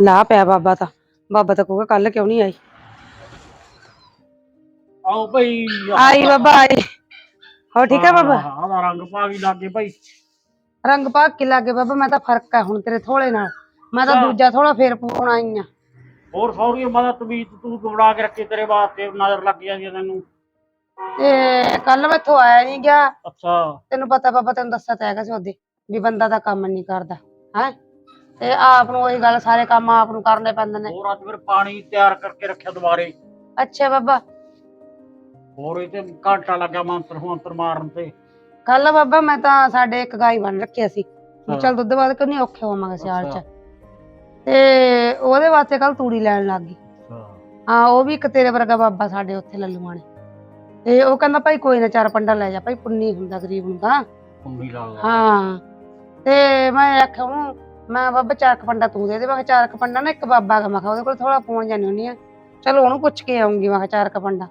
ਲਾ ਪਿਆ ਬਾਬਾ ਤਾਂ। ਬਾਬਾ ਤਾਂ ਕਹੂਗਾ ਕੱਲ ਕਿਉਂ ਨਹੀਂ ਆਈ। ਆਓ ਭਾਈ ਆਈ ਬਾਬਾ ਆਈ। ਹੋ ਠੀਕ ਹੈ ਬਾਬਾ? ਹਾਂ ਦਾ ਰੰਗ ਪਾ ਵੀ ਲੱਗੇ ਭਾਈ। ਰੰਗ ਭਾਗ ਕੇ ਲੱਗੇ ਬਾਬਾ ਮੈਂ ਤਾਂ ਫ਼ਰਕ ਹੈ ਹੁਣ ਤੇਰੇ ਥੋੜੇ ਨਾਲ। ਮੈਂ ਤਾਂ। ਦੂਜਾ ਥੋੜਾ ਫੇਰ ਪਾਉਣ ਆਈ ਆ। ਹੋਰ ਸੌਰੀ ਮਦਦ ਤਵੀਤ ਤੂੰ ਬਣਾ ਕੇ ਰੱਖੀ ਤੇਰੇ ਵਾਸਤੇ ਨਜ਼ਰ ਲੱਗ ਜਾਂਦੀ ਹੈ ਤੈਨੂੰ। ਤੇ ਕੱਲ ਮੈਥੋਂ ਆਇਆ ਨਹੀਂ ਗਿਆ। ਅੱਛਾ। ਤੈਨੂੰ ਪਤਾ ਬਾਬਾ ਤੈਨੂੰ ਦੱਸਿਆ ਤਾਂ ਹੈਗਾ ਸੀ ਉਹਦੇ ਵੀ ਬੰਦਾ ਦਾ ਕੰਮ ਨਹੀਂ ਕਰਦਾ। ਹੈ? ਤੇ ਆਪ ਨੂੰ ਉਹੀ ਗੱਲ ਸਾਰੇ ਕੰਮ ਆਪ ਨੂੰ ਕਰਨੇ ਪੈਂਦੇ ਨੇ। ਹੋਰ ਅੱਜ ਫਿਰ ਪਾਣੀ ਤਿਆਰ ਕਰਕੇ ਰੱਖਿਆ ਦੁਬਾਰੇ। ਅੱਛਾ ਬਾਬਾ। ਹੋਰ ਇਹ ਤੇ ਘੰਟਾ ਲੱਗਾ ਮੰਤਰ ਮੰਤਰ ਮਾਰਨ ਤੇ। ਕੱਲ ਬਾਬਾ ਮੈਂ ਤਾਂ ਸਾਡੇ ਇੱਕ ਗਾਈ ਬਣ ਰੱਖਿਆ ਸੀ। ਵੀ। ਚੱਲ ਦੁੱਧ ਬਾਅਦ ਕਿਉਂ ਨਹੀਂ ਔਖੇ ਹੋਵਾਂਗੇ ਸਿਆਲ ਅੱਛਾ। ਚ। ਤੇ ਉਹਦੇ ਵਾਸਤੇ ਕੱਲ ਤੂੜੀ ਲੈਣ ਲੱਗ ਗਈ। ਹਾਂ ਉਹ ਵੀ ਇੱਕ ਤੇਰੇ ਵਰਗਾ ਬਾਬਾ ਸਾਡੇ ਉੱਥੇ ਲੱਲੂਆਂ ਨੇ ਤੇ ਉਹ ਕਹਿੰਦਾ ਭਾਈ ਕੋਈ ਨਾ ਚਾਰ ਪੰਡਾ ਲੈ ਜਾ ਭਾਈ ਪੁੰਨੀ ਹੁੰਦਾ ਗਰੀਬ ਨੂੰ ਤਾਂ ਕੁੰਡੀ ਲੱਗਦਾ ਹਾਂ। ਤੇ ਮੈਂ ਆਖਿਆ ਉਹਨੂੰ ਮੈਂ ਬਾਬਾ ਚਾਰ ਕੁ ਪੰਡਾ ਤੂੰ ਦੇ ਦੇ ਮੈਂ ਕਿਹਾ ਚਾਰ ਕੁ ਪੰਡਾ ਨਾ ਇੱਕ ਬਾਬਾ ਹੈਗਾ ਮੈਂ ਕਿਹਾ ਉਹਦੇ ਕੋਲ ਥੋੜਾ ਫੋਨ ਜਾਣੀ ਹੁੰਦੀ ਆ। ਚਲੋ ਉਹਨੂੰ ਪੁੱਛ ਕੇ ਆਉਂਗੀ ਮੈਂ ਕਿਹਾ ਚਾਰ ਕੁ ਪੰਡਾ।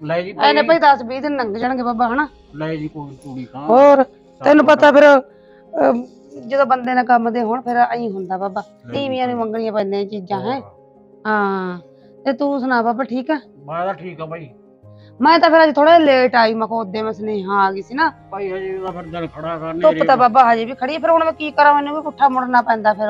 ਲੈ ਜੀ ਐਨੇ ਭਾਈ। ਭਾਈ 10 20 ਦਿਨ ਲੰਘ ਜਾਣਗੇ ਬਾਬਾ ਹਨਾ? ਲੈ ਜੀ ਕੋਈ ਕੁੜੀ ਖਾਂ। ਹੋਰ ਤੈਨੂੰ ਪਤਾ ਫਿਰ ਜਦੋਂ ਬੰਦੇ ਨਾਲ ਕੰਮ ਦੇ ਹੋਣ ਫਿਰ ਐਂ ਹੁੰਦਾ ਬਾਬਾ ਤੀਵੀਆਂ ਨੂੰ ਮੰਗਣੀਆਂ ਪੈਂਦੀਆਂ ਚੀਜ਼ਾਂ ਹੈ? ਹਾਂ ਤੇ ਤੂੰ ਸੁਣਾ ਬਾਬਾ ਠੀਕ ਆ? ਮੈਂ ਤਾਂ ਠੀਕ ਆ ਭਾਈ। ਮੈਂ ਤਾਂ ਫਿਰ ਅੱਜ ਥੋੜਾ ਲੇਟ ਆਈ ਮੈਂ ਉਹਦੇ ਮੈਂ ਸੁਨੇਹਾ ਆ ਗਈ ਸੀ ਨਾ। ਭਾਈ ਹਜੇ ਉਹਦਾ ਫਿਰ ਦਿਲ ਖੜਾ ਕਰਨੇ ਧੁੱਪ ਤਾਂ ਬਾਬਾ ਹਜੇ ਵੀ ਖੜੀ ਹੈ ਫਿਰ ਹੁਣ ਮੈਂ ਕੀ ਕਰਾਂ ਮੈਨੂੰ ਵੀ ਪੁੱਠਾ ਮੁੜਨਾ ਪੈਂਦਾ ਫਿਰ।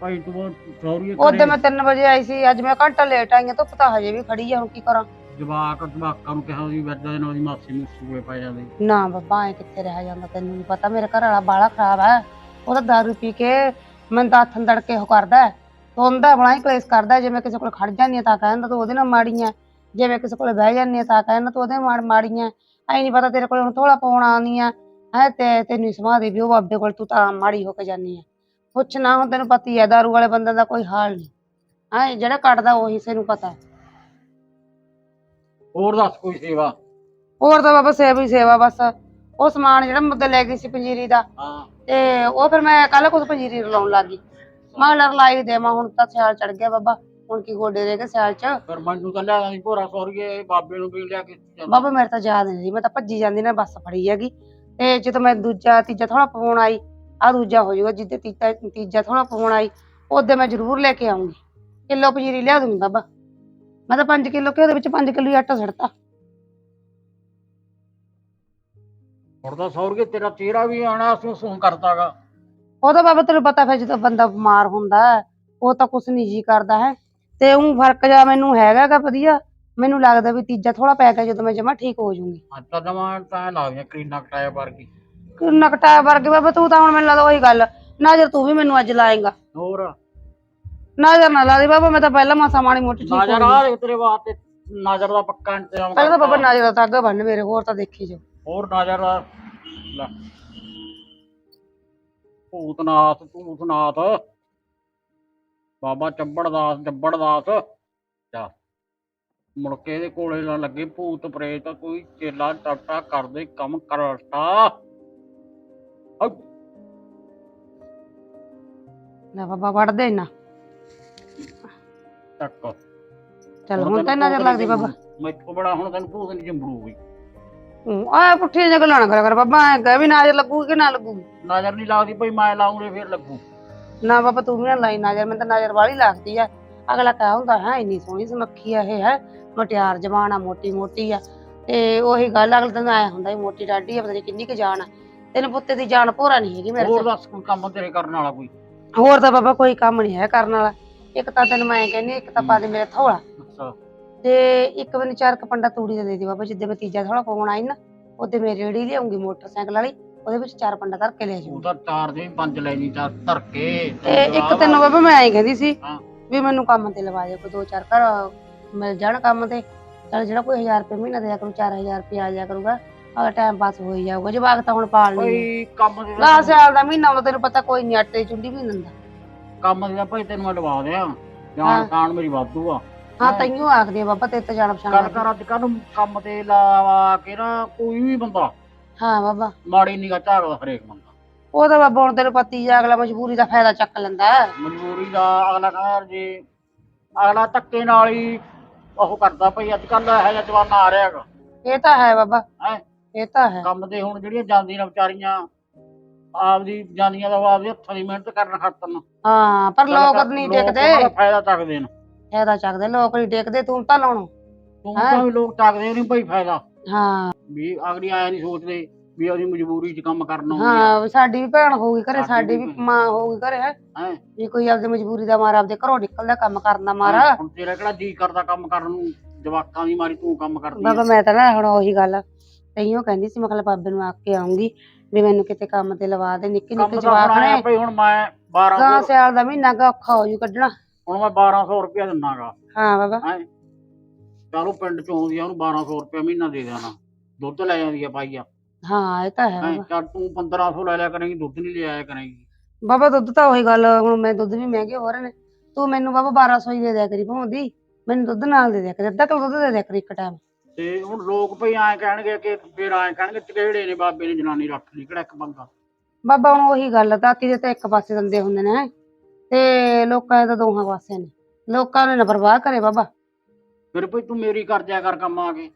ਭਾਈ ਤੂੰ ਸੌਰੀ ਉਹਦੇ ਮੈਂ 3 ਵਜੇ ਆਈ ਸੀ ਅੱਜ ਮੈਂ ਘੰਟਾ ਲੇਟ ਆਈ ਹਾਂ ਧੁੱਪ ਤਾਂ ਹਜੇ ਵੀ ਖੜੀ ਆ ਹੁਣ ਕੀ ਕਰਾਂ। ਜਵਾਕ ਜਵਾਕਾਂ ਨੂੰ ਕਿਹਾ ਸੀ ਵੱਡਾ ਇਹਨਾਂ ਦੀ ਮਾਸੀ ਨੂੰ ਸੂਏ ਪੈ ਜਾਂਦੇ। ਨਾ ਬਾਬਾ ਐ ਕਿੱਥੇ ਰਹਿ ਜਾਂਦਾ ਤੈਨੂੰ ਨੀ ਪਤਾ ਮੇਰੇ ਘਰ ਵਾਲਾ ਬਾਲਾ ਖਰਾਬ ਹੈ ਉਹ ਤਾਂ ਦਾਰੂ ਪੀ ਕੇ ਮੈਨੂੰ ਤਾਂ ਹੱਥਾਂ ਦੜ ਕੇ ਉਹ ਕਰਦਾ ਹੈ। ਤੋਂਦਾ ਬੜਾ ਹੀ ਕਲੇਸ਼ ਕਰਦਾ ਹੈ। ਜੇ ਮੈਂ ਕਿਸੇ ਕੋਲ ਖੜ ਜਾਂਦੀ ਹਾਂ ਤਾਂ ਕਹਿੰਦਾ ਤੂੰ ਉਹਦੇ ਨਾਲ ਮਾੜੀ ਹੈ ਜੇ ਮੈਂ ਕਿਸੇ ਕੋਲ ਬਹਿ ਜਾਂਦੀ ਹਾਂ ਤਾਂ ਕਹਿੰਦਾ ਤੂੰ ਉਹਦੇ ਮਾੜੀ ਹੈ ਐ। ਨਹੀਂ ਪਤਾ ਤੇਰੇ ਕੋਲ ਹੁਣ ਥੋੜਾ ਪਾਉਣ ਆਉਣੀ ਆ ਹੈ ਤੇ ਤੈਨੂੰ ਸਮਾ ਦੇ ਵੀ ਉਹ ਬਾਬੇ ਕੋਲ ਤੂੰ ਤਾਂ ਮਾੜੀ ਹੋ ਕੇ ਜਾਂਦੀ ਹੈ ਪੁੱਛ ਨਾ ਹੁਣ ਤੈਨੂੰ ਪਤਾ ਹੀ ਹੈ ਦਾਰੂ ਵਾਲੇ ਬੰਦੇ ਦਾ ਕੋਈ ਹਾਲ ਨਹੀਂ ਹਾਂ ਜਿਹੜਾ ਕੱਟਦਾ ਉਹੀ ਸੇ ਨੂੰ ਪਤਾ। ਹੋਰ ਦੱਸ ਕੋਈ ਸੇਵਾ? ਹੋਰ ਤਾਂ ਬਾਬਾ ਸੇਵਾ ਹੀ ਸੇਵਾ ਬਸ ਉਹ ਸਮਾਨ ਜਿਹੜਾ ਮੁੱਦੇ ਲੈ ਗਈ ਸੀ ਪੰਜੀਰੀ ਦਾ। ਹਾਂ। ਤੇ ਉਹ ਫਿਰ ਮੈਂ ਕੱਲ ਕੁਝ ਪੰਜੀਰੀ ਰਲਾਉਣ ਲੱਗ ਗਈ। ਮੈਂ ਲਰ ਲਾਈ ਦੇਵਾਂ ਹੁਣ ਤਾਂ ਸਿਆਲ ਚੜ ਗਿਆ ਬਾਬਾ। ਹੁਣ ਕੀ ਗੋਡੇ ਰਹਿ ਗਏ ਸਿਆਲ ਚ? ਫਿਰ ਮੈਨੂੰ ਤਾਂ ਲਿਆ ਸੀ ਭੋਰਾ ਸੌਰੀਏ ਬਾਬੇ ਨੂੰ ਵੀ ਲਿਆ ਕੇ ਜਾਂਦਾ। ਬਾਬਾ ਮੇਰੇ ਤਾਂ ਯਾਦ ਨਹੀਂ ਮੈਂ ਤਾਂ ਭੱਜੀ ਜਾਂਦੀ ਨਾ ਬੱਸ ਫੜੀ ਹੈਗੀ। ਤੇ ਜਦੋਂ ਮੈਂ ਦੂਜਾ ਤੀਜਾ ਥੋੜਾ ਪਾਉਣ ਆਈ ਆ ਦੂਜਾ ਹੋ ਜਾਊਗਾ ਜਿੱਦੇ ਤੀਜਾ ਤੀਜਾ ਥੋੜਾ ਪਾਉਣ ਆਈ ਉਹਦੇ ਮੈਂ ਜ਼ਰੂਰ ਲੈ ਕੇ ਆਉਂਗੀ ਕਿਲੋ ਪੰਜੀਰੀ ਲਿਆ ਦੂੰਗੀ ਬਾਬਾ। ਮੈਂ ਤਾਂ 5 ਕਿਲੋ ਕਿ ਉਹਦੇ ਵਿੱਚ 5 ਕਿਲੋ ਹੀ ਆਟਾ ਸੜਤਾ। ਹੁਣ ਤਾਂ ਸੌਰੀਏ ਤੇਰਾ ਚਿਹਰਾ ਵੀ ਆਣਾ ਸੂ ਸੂ ਕਰਦਾਗਾ ਉਹ ਤਾਂ ਬਾਬਾ ਤੈਨੂੰ ਪਤਾ ਫਿਰ ਜਦੋਂ ਬੰਦਾ ਬਿਮਾਰ ਹੁੰਦਾ ਹੈ, ਉਹ ਤਾਂ ਕੁਛ ਨਹੀਂ ਜੀ ਕਰਦਾ ਹੈ। ਤੇ ਉਹ ਫ਼ਰਕ ਜਾ ਮੈਨੂੰ ਹੈਗਾਗਾ ਵਧੀਆ ਮੈਨੂੰ ਲੱਗਦਾ ਵੀ ਤੀਜਾ ਥੋੜਾ ਪੈ ਗਿਆ ਜਦੋਂ ਮੈਂ ਜਮਾ ਠੀਕ ਹੋ ਜਾਊਂਗੀ। ਅੱਜ ਤਾਂ ਜਮਾਂ ਤਾਂ ਲੱਗਦੀਆਂ ਕਰੀਨਾ ਕਟਾਇਆ ਵਰਗੀ। ਨਕਟਾ ਵਰਗੇ ਬਾਬਾ ਤੂੰ ਤਾਂ ਹੁਣ ਮੈਨੂੰ ਲੱਗਦਾ ਉਹੀ ਗੱਲ ਨਜ਼ਰ ਤੂੰ ਵੀ ਮੈਨੂੰ ਅੱਜ ਲਾਏਗਾ। ਹੋਰ? ਨਜ਼ਰ ਨਾ ਲਾ ਦੇ ਬਾਬਾ ਮੈਂ ਤਾਂ ਪਹਿਲਾਂ ਮਾਸਾ ਮਾੜੀ ਮੋਟੀ ਠੀਕ ਹੋ ਨਜ਼ਰ ਆ ਰਿਹਾ ਤੇਰੇ ਵਾਸਤੇ ਨਜ਼ਰ ਦਾ ਪੱਕਾ ਇੰਤਜ਼ਾਮ ਪਹਿਲਾਂ ਤਾਂ ਬਾਬਾ। ਨਜ਼ਰ ਦਾ ਤਾਗਾ ਬੰਨ ਮੇਰੇ ਹੋਰ ਤਾਂ ਦੇਖੀ ਜੋ ਹੋਰ ਨਜ਼ਰ ਆ- ਲੈ। ਭੂਤਨਾਥ ਭੂਤਨਾਥ। ਬਾਬਾ ਚੱਬੜਦਾਸ ਚੱਬੜਦਾਸ। ਜਾ। ਮੁੜ ਕੇ ਇਹਦੇ ਕੋਲੇ ਨਾ ਲੱਗੇ ਭੂਤ ਪ੍ਰੇਤ ਕੋਈ ਚੇਲਾ ਟਾਟਾ ਕਰਦੇ ਕੰਮ ਕਰਤਾ ਲੈ ਬਾਬਾ ਵੜ ਦੇ ਨਾ ਟੱਕ ਚਲ ਹੁਣ ਤਾਂ ਨਜ਼ਰ ਲੱਗਦੀ ਬਾਬਾ। ਮੈਥੋਂ ਬੜਾ ਹੁਣ ਤੈਨੂੰ ਭੂਤ ਨਹੀਂ ਜੰਬੜੂਗੀ ਆ ਗੱਲਾਂ ਨਾ ਕਰਿਆ ਕਰ ਬਾਬਾ ਐ ਕਹਿ ਵੀ ਨਜ਼ਰ ਲੱਗੂਗੀ ਕਿ ਨਾ ਲੱਗੂਗੀ ਨਜ਼ਰ ਨਹੀਂ ਲੱਗਦੀ ਭਈ ਮੈਂ ਲਾਉਂਗੇ ਫੇਰ ਲੱਗੂ। ਨਾ ਬਾਬਾ ਤੂੰ ਵੀ ਨਾ ਲਾਈ ਨਜ਼ਰ ਮੈਨੂੰ ਤਾਂ ਨਜ਼ਰ ਵਾਲੀ ਲੱਗਦੀ ਆ। ਅਗਲਾ ਕਹ ਹੁੰਦਾ ਹੈ ਇੰਨੀ ਸੋਹਣੀ ਸੁਨੱਖੀ ਆ ਇਹ ਹੈ ਮਟਿਆਰ ਜਵਾਨ ਆ ਮੋਟੀ ਮੋਟੀ ਆ। ਤੇ ਉਹੀ ਗੱਲ ਅਗਲੇ ਦਿਨ ਆਇਆ ਹੁੰਦਾ ਵੀ ਮੋਟੀ ਡਾਡੀ ਆ ਪਤਾ ਨਹੀਂ ਕਿੰਨੀ ਕੁ ਜਾਨ ਆ। ਤੈਨੂੰ ਪੁੱਤੇ ਦੀ ਜਾਨ ਭੋਰਾ ਨਹੀਂ ਹੈਗੀ ਮੇਰੇ ਹੋਰ ਚ। ਦੱਸ ਕੋਈ ਕੰਮ ਤੇਰੇ ਕਰਨ ਵਾਲਾ ਕੋਈ? ਹੋਰ ਤਾਂ ਬਾਬਾ ਕੋਈ ਕੰਮ ਨਹੀਂ ਹੈ ਕਰਨ ਵਾਲਾ। ਇੱਕ ਤਾਂ ਤੈਨੂੰ ਮੈਂ ਕਹਿੰਦੀ ਇੱਕ ਤਾਂ ਪਾ ਦੇ ਮੇਰੇ ਥੋੜਾ। ਅੱਛਾ। ਤੇ ਇੱਕ ਮੈਨੂੰ ਚਾਰ ਕ ਪੰਡਾ ਤੂੜੀ ਦਾ ਦੇ ਦੇ ਬਾਬਾ ਜਿੱਦੇ ਮੈਂ ਤੀਜਾ ਥੋੜਾ ਪਾਉਣ ਆਈ ਨਾ ਉਹਦੇ ਮੈਂ ਰੇੜੀ ਲਿਆਉਂਗੀ ਮੋਟਰਸਾਈਕਲ ਵਾਲੀ। ਉਹਦੇ ਵਿੱਚ ਚਾਰ ਪੰਡਾ ਧਰ ਕੇ ਲੈ ਜਾਊਂਗੀ। ਤੂੰ ਤਾਂ ਚਾਰ ਦੇ ਪੰਜ ਲੈ ਜੀ ਚਾਰ ਧਰ ਕੇ। ਤੇ ਇੱਕ ਤੈਨੂੰ ਬਾਬਾ ਮੈਂ ਐਂ ਕਹਿੰਦੀ ਸੀ ਹਾਂ। ਵੀ ਮੈਨੂੰ ਕੰਮ ਤੇ ਲਵਾ ਜਾ ਕੋਈ ਦੋ ਚਾਰ ਘਰ ਮਿਲ ਜਾਣ ਕੰਮ ਤੇ। ਚਲ ਜਿਹੜਾ ਕੋਈ 1000 ਰੁਪਏ ਮਹੀਨਾ ਦਿਆ ਕਰੂ 4000 ਰੁਪਏ ਆ ਜਾ ਕਰੂਗਾ। ਅਗਰ ਟਾਈਮ ਪਾਸ ਹੋਈ ਜਾਊਗਾ ਜਵਾਕ ਤਾਂ ਹੁਣ ਪਾਲ ਨਹੀਂ ਕੋਈ ਕੰਮ ਦੇ ਲਾ ਸਿਆਲ ਦਾ ਮਹੀਨਾ ਆਉਂਦਾ ਤੈਨੂੰ ਪਤਾ ਕੋਈ ਨਹੀਂ ਆਟੇ ਦੀ ਚੁੰਡੀ ਵੀ ਨੀ ਦਿੰਦਾ ਕੰਮ ਦੇ ਭਾਈ ਤੈਨੂੰ ਮੈਂ ਲਵਾ ਦਿਆਂ। ਹਾਂ। ਜਾਣ ਕਾਣ ਮੇਰੀ ਵਾਧੂ ਆ। ਹਾਂ ਤੈਨੂੰ ਆਖਦੀ ਆ ਬਾਬਾ ਤੇ ਤੇ ਜਾਣ ਪਛਾਣ ਗੱਲ। ਕਰ ਅੱਜ ਕੱਲ ਕੰਮ ਤੇ ਲਾਵਾ ਕੇ ਨਾ ਕੋਈ ਵੀ ਬੰਦਾ। ਹਾਂ ਬਾਬਾ। ਮਾੜੀ ਨਿਗਾ ਝਾਕਦਾ ਹਰੇਕ ਬੰਦਾ। ਉਹ ਤਾਂ ਬਾਬਾ ਹੁਣ ਤੈਨੂੰ ਪਤੀ ਆ ਅਗਲਾ ਮਜਬੂਰੀ ਦਾ ਫਾਇਦਾ ਚੱਕ ਲੈਂਦਾ। ਮਜਬੂਰੀ ਦਾ ਅਗਲਾ ਕਹਿੰਦਾ ਜੇ ਅਗਲਾ ਧੱਕੇ ਨਾਲ ਹੀ ਉਹ ਕਰਦਾ ਭਈ ਅੱਜ ਕੱਲ ਇਹੋ ਜਿਹਾ ਜਵਾਨਾ ਆ ਰਿਹਾ ਹੈਗਾ। ਇਹ ਤਾਂ ਹੈ ਬਾਬਾ। ਹੈ? ਇਹ ਤਾਂ ਹੈ। ਕੰਮ ਤੇ ਹੁਣ ਜਿਹੜੀਆਂ ਜਾਂਦੀਆਂ ਨੇ ਵਿਚਾਰੀਆਂ ਆਪਦੀ ਜਾਂਦੀਆਂ ਦਾ ਆਪਦੇ ਹੱਥਾਂ ਦੀ ਮਿਹਨਤ ਕਰਨ ਖਾਤਰ ਹਾਂ ਪਰ ਲੋਕ ਨਹੀਂ ਉਹਦਾ ਫਾਇਦਾ ਚੱਕਦੇ ਨੇ। ਫਾਇਦਾ ਚੱਕਦੇ ਲੋਕ ਨਹੀਂ ਟਿਕਦੇ ਤੂੰ ਤਾਂ ਲਾਉਣੋ। ਤੂੰ? ਤਾਂ ਵੀ ਲੋਕ ਚੱਕਦੇ ਨਹੀਂ ਭਾਈ ਫਾਇਦਾ। ਹਾਂ। ਵੀ ਅਗਲੀ ਆਇਆ ਨਹੀਂ ਸੋਚਦੇ ਵੀ ਉਹਦੀ ਮਜਬੂਰੀ 'ਚ ਕੰਮ ਕਰਨਾ ਹੁੰਦੀ ਹਾਂ ਸਾਡੀ ਵੀ ਭੈਣ ਹੋਊਗੀ ਘਰੇ ਸਾਡੀ ਵੀ। ਮਾਂ ਹੋਊਗੀ ਘਰੇ। ਹੈ? ਹੈ ਵੀ ਕੋਈ ਆਪਦੀ ਮਜਬੂਰੀ ਦਾ ਮਾਰਾ ਆਪਦੇ ਘਰੋਂ ਨਿਕਲਦਾ ਕੰਮ ਕਰਨ ਦਾ ਮਾਰਾ। ਹੁਣ ਤੇਰਾ ਕਿਹੜਾ ਜੀ ਕਰਦਾ ਕੰਮ ਕਰਨ ਨੂੰ? ਜਵਾਕਾਂ ਦੀ ਮਾਰੀ ਤੂੰ ਕੰਮ ਕਰਦੀ ਬਾਬਾ। ਮੈਂ ਤਾਂ ਨਾ ਹੁਣ ਉਹੀ ਗੱਲ ਤਈਓ ਕਹਿੰਦੀ ਸੀ ਮੈਂ ਕਿਹਾ ਬਾਬੇ ਨੂੰ ਆ ਕੇ ਆਉਂਗੀ ਵੀ ਮੈਨੂੰ ਕਿਤੇ ਕੰਮ ਤੇ ਲਵਾ ਦੇ ਨਿੱਕੀ ਨਿੱਕੀ ਜਵਾਕ ਨੇ। ਭਾਈ ਹੁਣ ਮੈਂ 1200 ਗਾਂ ਸਿਆਲ ਦਾ ਮਹੀਨਾ ਗਾ ਔਖਾ ਹੋ ਜੂ ਕੱਢਣਾ। ਹੁਣ ਮੈਂ 1200 ਰੁਪਇਆ ਦਿੰਨਾਗਾ। ਹਾਂ ਬਾਬਾ। ਹੈ? ਚਲੋ ਪਿੰਡ ਚ ਆਉਂਦੀ ਆ ਉਹਨੂੰ 1200 ਰੁਪਇਆ ਮਹੀਨਾ ਦੇ ਦੇਣਾ ਦੁੱਧ ਲੈ ਜਾਂਦੀ ਆ ਪਾਈਆ ਹਾਂ ਇਹ ਤਾਂ ਹੈ ਹੈਂ ਬਾਬਾ। ਚੱਲ ਤੂੰ 1500 ਲੈ ਲਿਆ ਕਰੇਂਗੀ ਦੁੱਧ ਨਹੀਂ ਲਿਆਇਆ ਕਰੇਂਗੀ। ਬਾਬਾ ਦੁੱਧ ਤਾਂ ਉਹੀ ਗੱਲ ਹੁਣ ਮੈਂ ਦੁੱਧ ਵੀ ਮਹਿੰਗੇ ਹੋ ਰਹੇ ਨੇ। ਤੂੰ ਮੈਨੂੰ ਬਾਬਾ 1200 ਹੀ ਦੇ ਦਿਆ ਕਰੀ ਭਾਉਂਦੀ ਮੈਨੂੰ ਦੁੱਧ ਨਾਲ ਦੇ ਦਿਆ ਕਰੀ ਅੱਧਾ ਕਿਲੋ ਦੁੱਧ ਦੇ ਦਿਆ ਕਰੀ ਇੱਕ ਟਾਈਮ ਤੇ ਹੁਣ ਲੋਕ ਭਈ ਐਂ ਕਹਿਣਗੇ ਕਿ ਫਿਰ ਐਂ ਕਹਿਣਗੇ ਕਿਹੜੇ ਨੇ ਬਾਬੇ ਨੇ ਜਨਾਨੀ ਰੱਖ ਲਈ ਕਿਹੜਾ ਇੱਕ ਬੰਦਾ ਬਾਬਾ ਹੁਣ ਉਹੀ ਗੱਲ ਦਾਤੀ ਦੇ ਤਾਂ ਇੱਕ ਪਾਸੇ ਦੰਦੇ ਹੁੰਦੇ ਨੇ ਤੇ ਲੋਕਾਂ ਦੇ ਤਾਂ ਦੋਹਾਂ ਪਾਸੇ ਨੇ। ਲੋਕਾਂ ਨੇ ਨਾ ਪਰਵਾਹ ਕਰੇ ਬਾਬਾ। ਫਿਰ ਭਈ ਤੂੰ ਮੇਰੀ ਕਰ ਜਾ ਕਰ ਕੰਮ ਆ ਕੇ।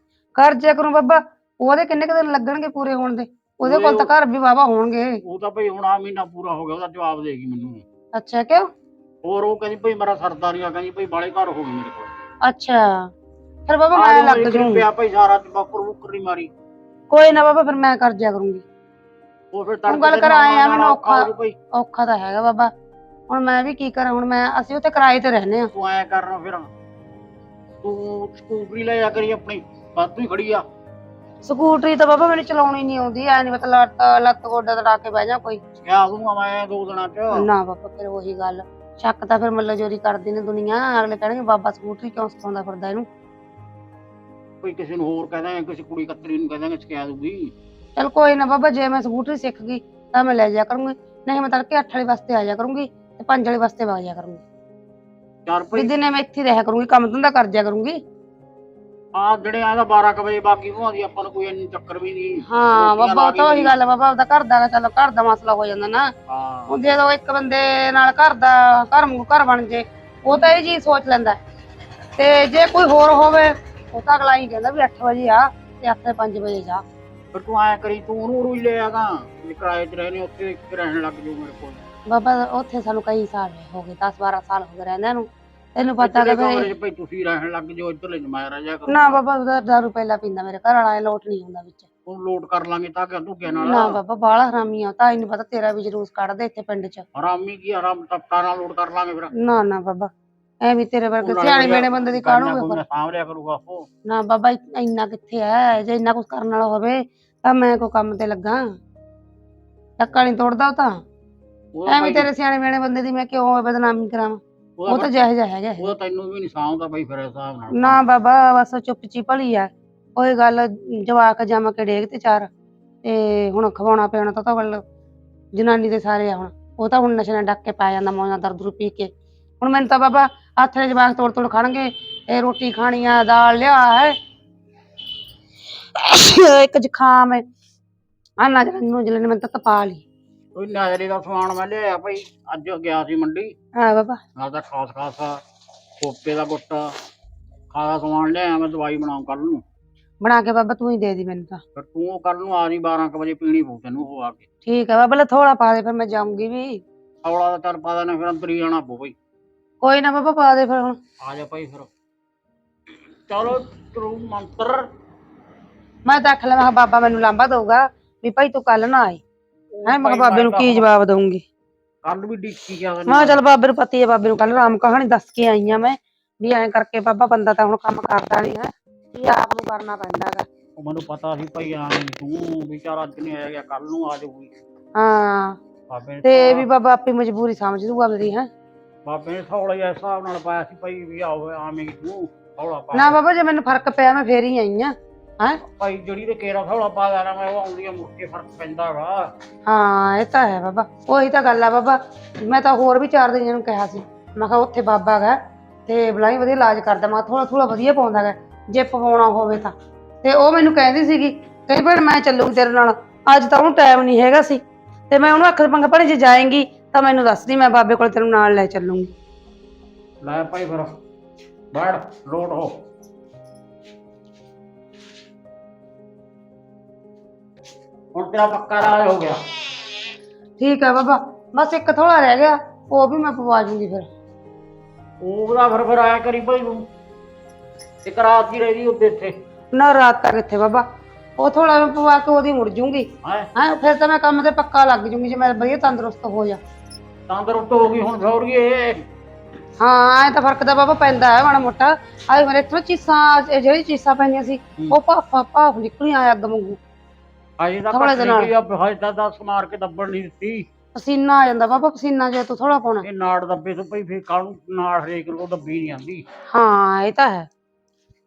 ਜਿਆ ਕਰੂੰ ਬਾਬਾ ਉਹਦੇ ਕਿੰਨੇ ਕੁ ਦਿਨ ਲੱਗਣਗੇ ਪੂਰੇ ਹੋਣ ਦੇ? ਉਹਦੇ ਕੋਲ ਤਾਂ ਘਰ ਵੀ ਵਾਵਾ ਹੋਣਗੇ। ਉਹ ਤਾਂ ਭਈ ਹੁਣ ਆ ਮਹੀਨਾ ਪੂਰਾ ਹੋ ਗਿਆ ਉਹਦਾ ਜਵਾਬ ਦੇਗੀ ਮੈਨੂੰ। ਅੱਛਾ ਕਿਉਂ? ਹੋਰ ਉਹ ਕਹਿੰਦੀ ਭਈ ਮੇਰਾ ਸਰਦਾ ਨਹੀਂ ਆ ਕਹਿੰਦੀ ਭਈ ਬਾਲੇ ਘਰ ਹੋ ਗਏ ਮੇਰੇ ਕੋਲ। ਅੱਛਾ ਫਿਰ ਬਾਬਾ ਮੈਂ ਲੱਗ ਜੂ ਪਿਆ ਭਈ ਸਾਰਾ ਬੱਕਰ ਬੁੱਕਰ ਨਹੀਂ ਮਾਰੀ। ਕੋਈ ਨਾ ਬਾਬਾ ਫਿਰ ਮੈਂ ਕਰ ਜਿਆ ਕਰੂੰਗੀ। ਉਹ ਫਿਰ ਤੂੰ ਗੱਲ ਤੜਕੇ ਕਰ ਆਏ ਆ, ਮੈਨੂੰ ਔਖਾ ਔਖਾ ਤਾਂ ਹੈਗਾ ਬਾਬਾ। ਹੁਣ ਮੈਂ ਵੀ ਕੀ ਕਰਾਂ ਹੁਣ ਮੈਂ ਅਸੀਂ ਉੱਥੇ ਕਿਰਾਏ ਤੇ ਰਹਿੰਦੇ ਆ ਤੂੰ ਐ ਕਰਨਾ ਫਿਰ। ਤੂੰ ਸਕੂਟਰੀ ਲੈ ਜਾ ਕਰੀ ਆਪਣੀ ਬਾਤੂ ਹੀ ਖੜੀ ਆ। ਸਕੂਟਰੀ ਤਾਂ ਬਾਬਾ ਮੈਨੂੰ ਚਲਾਉਣੀ ਨਹੀਂ ਆਉਂਦੀ ਐ ਨਹੀਂ ਪਤਾ ਲੱਤ ਲੱਤ ਗੋਡਾ ਤੜਾ ਕੇ ਬਹਿ ਜਾ ਕੋਈ। ਕਿਆ ਦੂੰਗਾ ਮੈਂ ਦੋ ਦਿਨਾਂ ਚ। ਨਾ ਬਾਬਾ ਫਿਰ ਉਹੀ ਗੱਲ। ਸ਼ੱਕ ਤਾਂ ਫਿਰ ਮੱਲੋ ਜੋਰੀ ਕਰਦੀ ਨੇ ਦੁਨੀਆ ਅਗਲੇ ਕਹਿਣਗੇ ਬਾਬਾ ਸਕੂਟਰੀ ਕਿਉਂ ਸਿਖਾਉਂਦਾ ਫਿਰਦਾ ਇਹਨੂੰ? ਕੋਈ ਕਿਸੇ ਨੂੰ ਹੋਰ ਕਹਿੰਦਾ ਕਿਸੇ ਕੁੜੀ ਕਤਰੀ ਨੂੰ ਕਹਿੰਦਾ ਸਿਖਾ ਦੂਗੀ ਚਲ ਕੋਈ ਨਾ ਬਾਬਾ ਜੇ ਮੈਂ ਸਕੂਟਰੀ ਸਿੱਖ ਗਈ ਤਾਂ ਮੈਂ ਲੈ ਜਾ ਕਰੂੰਗੀ ਨਹੀਂ ਮੈਂ ਤੜਕੇ 8 ਵਾਲੇ ਵਾਸਤੇ ਆ ਜਾ ਕਰੂੰਗੀ ਤੇ 5 ਵਾਲੇ ਵਾਸਤੇ ਵਗ ਜਾ ਕਰੂੰਗੀ। ਵੀ ਭਈ ਦਿਨੇ ਮੈਂ ਇੱਥੇ ਹੀ ਰਹਿਆ ਕਰੂੰਗੀ ਕੰਮ ਧੰਦਾ ਕਰ ਜਾ ਕਰੂੰਗੀ। ਆ ਜਿਹੜੇ ਆ ਤਾਂ 12 ਕੁ ਵਜੇ ਬਾਕੀ ਭਵਾਂਦੀ ਆਪਾਂ ਨੂੰ ਕੋਈ ਇੰਨੀ ਚੱਕਰ ਵੀ ਨਹੀਂ। ਹਾਂ ਰੋਟੀਆਂ ਬਾਬਾ ਲਾ ਉਹ ਤਾਂ ਉਹੀ ਗੱਲ ਆ ਬਾਬਾ ਉਹਦਾ ਘਰ ਦਾ ਚਲੋ ਘਰ ਦਾ ਮਸਲਾ ਹੋ ਜਾਂਦਾ ਨਾ। ਹਾਂ। ਹੁਣ ਜਦੋਂ ਇੱਕ ਬੰਦੇ ਨਾਲ ਘਰ ਦਾ ਘਰ ਨੂੰ ਘਰ ਬਣ ਜੇ ਉਹ ਤਾਂ ਇਹ ਜੀ ਸੋਚ ਲੈਂਦਾ। ਤੇ ਜੇ ਕੋਈ ਹੋਰ ਹੋਵੇ ਉਹ ਤਾਂ ਅਗਲਾ ਹੀ ਕਹਿੰਦਾ ਵੀ 8 ਵਜੇ ਆ ਤੇ ਆਖੇ 5 ਵਜੇ ਜਾ। ਫਿਰ ਤੂੰ ਐ ਕਰੀ ਤੂੰ ਉਹਨੂੰ ਰੋਈ ਲੈ ਆਗਾ ਜੇ ਕਿਰਾਏ ਤੇ ਰਹਿਣੇ ਉੱਥੇ ਰਹਿਣ ਲੱਗ ਜਾਊ ਮੇਰੇ ਕੋਲ। ਬਾਬਾ ਉੱਥੇ ਸਾਨੂੰ ਕਈ ਸਾਲ ਹੋ ਗਏ 10 12 ਸਾਲ ਹੋ ਗਏ ਰਹਿੰਦਿਆਂ ਨੂੰ। ਤੈਨੂੰ ਪਤਾ ਕਮਰੇ 'ਚ ਭਈ ਤੁਸੀਂ ਰਹਿਣ ਲੱਗ ਜਾਓ ਇੱਧਰਲੇ ਜਮਾਇਆ ਰਹਿ ਜਾ ਕਰੋ ਨਾ ਬਾਬਾ ਉਹਦਾ ਦਾਰੂ ਪਹਿਲਾਂ ਪੀਂਦਾ ਮੇਰੇ ਘਰ ਵਾਲਾ ਇਹ ਲੋਟ ਨਹੀਂ ਹੁੰਦਾ ਵਿੱਚ। ਉਹ ਲੋਡ ਕਰ ਲਾਂਗੇ ਤਾਂ ਕਿ ਤੂੰ ਨਾਲ। ਨਾ ਬਾਬਾ ਬਾਲਾ ਹਰਾਮੀ ਆ ਤਾਂ ਇਹਨੂੰ ਪਤਾ ਤੇਰਾ ਵੀ ਜਲੂਸ ਕੱਢਦੇ ਇੱਥੇ ਪਿੰਡ 'ਚ। ਹਰਾਮੀ ਕੀ ਹਰਾਮ ਟੱਪਾ ਨਾਲ ਲੋਡ ਕਰ ਲਾਂਗੇ ਫਿਰ। ਨਾ ਨਾ ਬਾਬਾ ਐ ਵੀ ਤੇਰੇ ਵਰਗੇ ਨਾਲੇ ਸਿਆਣੇ ਮੇਣੇ ਬੰਦੇ ਦੀ ਗੂਈਆਂ ਵੇਖੋ। ਸਾਂਭ ਲਿਆ ਕਰੂਗਾ ਉਹ ਨਾ ਬਾਬਾ ਇ- ਇੰਨਾ ਕਿੱਥੇ ਐ ਜੇ ਇੰਨਾ ਕੁਝ ਕਰਨ ਵਾਲਾ ਹੋਵੇ ਤਾਂ ਮੈਂ ਕੋਈ ਕੰਮ ਤੇ ਲੱਗਾ। ਟੱਕਾ ਨਹੀਂ ਤੋੜਦਾ ਉਹ ਤਾਂ। ਉਹਦਾ ਐਵੇਂ ਤੇਰੇ ਸਿਆਣੇ ਮੇਣੇ ਬੰਦੇ ਦੀ ਮੈਂ ਕਿਉਂ ਬਦਨਾਮੀ ਕਰਾਵਾਂ ਉਹ ਤਾਂ ਜਿਹੋ ਜਿਹਾ ਹੈਗਾ ਇਹ। ਉਹਦਾ ਤੈਨੂੰ ਵੀ ਨਹੀਂ ਸਾਂਭਦਾ ਬਈ ਫਿਰ ਹਿਸਾਬ ਨਾਲ। ਨਾ ਬਾਬਾ ਬਸ ਚੁੱਪ ਚੀ ਭਲੀ ਆ। ਉਹੀ ਗੱਲ ਜਵਾਕ ਜਮ ਕੇ ਡੇਗ ਤੇ ਚਾਰ। ਤੇ ਹੁਣ ਖਵਾਉਣਾ ਪਿਆਉਣਾ ਤਾਂ ਤਾਂ ਵੱਲ ਜਨਾਨੀ ਦੇ ਸਾਰੇ ਆ ਹੁਣ। ਉਹ ਤਾਂ ਹੁਣ ਨਸ਼ੇ ਨਾਲ ਡੱਕ ਕੇ ਪਾ ਜਾਂਦਾ ਮੌਜਾਂ ਦਰਦ ਰੂ ਪੀ ਕੇ। ਹੁਣ ਮੈਨੂੰ ਤਾਂ ਬਾਬਾ ਹੱਥ ਦੇ ਜਵਾਕ ਤੋੜ ਤੋੜ ਖਾਣਗੇ। ਇਹ ਰੋਟੀ ਖਾਣੀ ਆ ਦਾਲ ਲਿਆ ਹੈ। ਇੱਕ ਜ਼ੁਕਾਮ ਹੈ। ਆ ਨਾ ਜਨ ਨੂੰ ਜਲਨ ਮੈਂ ਤਾਂ ਤਪਾ ਲਈ। ਕੋਈ ਨਾਜ਼ਰੇ ਦਾ ਸਮਾਨ ਮੈਂ ਲਿਆਇਆ ਭਾਈ ਅੱਜ ਗਿਆ ਸੀ ਮੰਡੀ। ਹਾਂ ਬਾਬਾ। ਨਾਲ ਦਾ ਖਾਸ ਖਾਸਾ ਕੋਪੇ ਦਾ ਗੁੱਟਾ ਖਾਸਾ ਸਮਾਨ ਲਿਆਇਆ ਮੈਂ ਦਵਾਈ ਬਣਾਉਂ ਕੱਲ ਨੂੰ। ਬਣਾ ਕੇ ਬਾਬਾ ਤੂੰ ਹੀ ਦੇ ਦੀ ਮੈਨੂੰ ਤਾਂ। ਫਿਰ ਤੂੰ ਕੱਲ ਨੂੰ ਆ ਜੀ 12 ਕੁ ਵਜੇ ਪੀਣੀ ਪਊ ਤੈਨੂੰ ਉਹ ਆ ਕੇ। ਠੀਕ ਹੈ ਬਾਬਾ ਲੈ ਥੋੜਾ ਪਾ ਦੇ ਫਿਰ ਮੈਂ ਜਾਊਂਗੀ ਵੀ। ਔਲਾ ਦਾ ਤਰ ਪਾ ਦੇਣਾ ਫਿਰ ਅੰਦਰ ਹੀ ਜਾਣਾ ਪਊ ਬਈ ਕੋਈ ਨਾ ਬਾਬਾ ਪਾ ਦੇ ਫਿਰ ਹੁਣ। ਆ ਜਾ ਭਾਈ ਫਿਰ। ਚਲੋ ਤਰੂ ਮੰਤਰ। ਮੈਂ ਤਾਂ ਆਖ ਲਿਆ ਮੈਂ ਕਿਹਾ ਬਾਬਾ ਮੈਨੂੰ ਲਾਂਬਾ ਦਊਗਾ ਵੀ ਭਾਈ ਤੂੰ ਕੱਲ ਨਾ ਆਈ। ਹੈ ਮੈਂ ਕਿਹਾ ਬਾਬੇ ਨੂੰ ਕੀ ਜਵਾਬ ਦਊਂਗੀ? ਕੱਲ ਵੀ ਡੀਕੀ ਗਿਆ ਮੈਂ ਕਿਹਾ ਚੱਲ ਬਾਬੇ ਨੂੰ ਪਤੀ ਹੈ ਬਾਬੇ ਨੂੰ ਕੱਲ ਰਾਮ ਕਹਾਣੀ ਦੱਸ ਕੇ ਆਈ ਆ ਮੈਂ ਵੀ ਐਂ ਕਰਕੇ ਬਾਬਾ ਬੰਦਾ ਤਾਂ ਹੁਣ ਕੰਮ ਕਰਦਾ ਨਹੀਂ ਹੈ ਇਹ ਆਪ ਨੂੰ ਕਰਨਾ ਪੈਂਦਾ ਹੈਗਾ। ਉਹ ਮੈਨੂੰ ਪਤਾ ਸੀ ਭਾਈ ਆ ਨਹੀਂ ਤੂੰ ਵਿਚਾਰਾ ਅੱਜ ਨਹੀਂ ਆਇਆ ਗਿਆ ਕੱਲ ਨੂੰ ਆ ਜਾਊਗੀ। ਹਾਂ ਬਾਬੇ ਨੇ ਤੇ ਵੀ ਬਾਬਾ ਆਪਣੀ ਮਜਬੂਰੀ ਸਮਝ ਲੂਗਾ ਮੇਰੀ ਹੈ। ਬਾਬੇ ਨੇ ਥੋੜਾ ਜਿਹਾ ਹਿਸਾਬ ਨਾਲ ਪਾਇਆ ਸੀ ਭਾਈ ਵੀ ਆਓ ਆਵੇਂਗੀ ਤੂੰ ਥੋੜਾ ਪਾ ਨਾ ਬਾਬਾ ਜੇ ਮੈਨੂੰ ਫ਼ਰਕ ਪਿਆ ਮੈਂ ਫੇਰ ਹੀ ਆਈ ਆ। ਹੈ? ਭਾਈ ਜਿਹੜੀ ਤੇ ਕੇਰਾ ਥੋੜਾ ਪਾ ਦੇਣਾ ਮੈਂ ਉਹ ਆਉਂਦੀ ਆ ਮੁੜ ਕੇ ਫ਼ਰਕ ਪੈਂਦਾ ਵਾ। ਹਾਂ ਇਹ ਤਾਂ ਹੈ ਬਾਬਾ ਉਹੀ ਤਾਂ ਗੱਲ ਆ ਬਾਬਾ। ਮੈਂ ਤਾਂ ਹੋਰ ਵੀ ਚਾਰ ਦਿਨਾਂ ਨੂੰ ਕਿਹਾ ਸੀ। ਮੈਂ ਕਿਹਾ ਉੱਥੇ ਬਾਬਾ ਹੈਗਾ ਤੇ ਬਲਾਈ ਵਧੀਆ ਇਲਾਜ ਕਰਦਾ। ਮੈਂ ਥੋੜਾ ਥੋੜਾ ਵਧੀਆ ਪਾਉਂਦਾ ਹੈਗਾ ਜੇ ਪਵਾਉਣਾ ਹੋਵੇ ਤਾਂ। ਤੇ ਉਹ ਮੈਨੂੰ ਕਹਿੰਦੀ ਸੀਗੀ ਕਈ ਵਾਰ ਮੈਂ ਚੱਲੂਗੀ ਤੇਰੇ ਨਾਲ। ਅੱਜ ਤਾਂ ਉਹਨੂੰ ਟਾਈਮ ਨਹੀਂ ਹੈਗਾ ਸੀ। ਤੇ ਮੈਂ ਉਹਨੂੰ ਅੱਖਰ ਪੰਗਾ ਭਣੇ ਜੇ ਜਾਏਂਗੀ ਤਾਂ ਮੈਨੂੰ ਦੱਸਦੀ ਮੈਂ ਬਾਬੇ ਕੋਲ ਤੈਨੂੰ ਨਾਲ ਲੈ ਚੱਲੂੰਗੀ। ਲੈ ਭਾਈ ਫਿਰ ਬੜ ਲੋਡ ਹੋ। ਹੁਣ ਤੇਰਾ ਪੱਕਾ ਰਾਜ ਹੋ ਗਿਆ। ਠੀਕ ਹੈ ਬਾਬਾ ਬਸ ਇੱਕ ਥੋੜਾ ਰਹਿ ਗਿਆ ਉਹ ਵੀ ਮੈਂ ਪਵਾ ਜੂੰਗੀ ਫਿਰ। ਉਹਦਾ ਫਿਰ ਫਿਰ ਆਇਆ ਕਰੀ ਭਾਈ ਨੂੰ। ਇੱਕ ਰਾਤ ਦੀ ਰਹੀ ਉੱਤੇ ਇੱਥੇ। ਨਾ ਰਾਤ ਤੱਕ ਇੱਥੇ ਬਾਬਾ ਉਹ ਥੋੜਾ ਮੈਂ ਪਵਾ ਕੇ ਉਹਦੀ ਮੁੜ ਜੂੰਗੀ। ਹੈ? ਹਾਂ ਫਿਰ ਤਾਂ ਮੈਂ ਕੰਮ ਤੇ ਪੱਕਾ ਲੱਗ ਜੂੰਗੀ ਜੇ ਮੈਂ ਵਧੀਆ ਤੰਦਰੁਸਤ ਹੋ ਜਾ। ਤੰਦਰੁਸਤ ਹੋ ਗਈ ਹੁਣ ਸੌਰੀਏ ਹਾਂ ਐ ਤਾਂ ਫ਼ਰਕ ਤਾਂ ਬਾਬਾ ਪੈਂਦਾ ਹੈ ਮਾੜਾ ਮੋਟਾ। ਆਏ ਮੇਰੇ ਇੱਥੋਂ ਚੀਸਾਂ ਇਹ ਜਿਹੜੀ ਚੀਸਾਂ ਪੈਂਦੀਆਂ ਸੀ ਉਹ ਭਾਫ ਭਾਫ ਨਿਕਲੀ ਆਇਆ ਅੱਗ ਵਾਂਗੂ। ਅਜੇ ਤਾਂ ਥੋੜ੍ਹੇ ਪੱਟ ਦਿਨਾਂ ਲਈ ਆ ਹਜੇ ਤਾਂ 10 ਮਾਰ ਕੇ ਦੱਬਣ ਨਹੀਂ ਦਿੱਤੀ। ਪਸੀਨਾ ਆ ਜਾਂਦਾ ਬਾਬਾ ਪਸੀਨਾ ਜੇ ਤੂੰ ਥੋੜਾ ਪਾਉਣਾ। ਇਹ ਨਾੜ ਦੱਬੇ ਤੋਂ ਭਈ ਫੇਰ ਕਾਹਨੂੰ ਨਾੜ ਹਰੇਕ ਨੂੰ ਦੱਬੀ ਨਹੀਂ ਆਂਦੀ ਹਾਂ ਇਹ ਤਾਂ ਹੈ।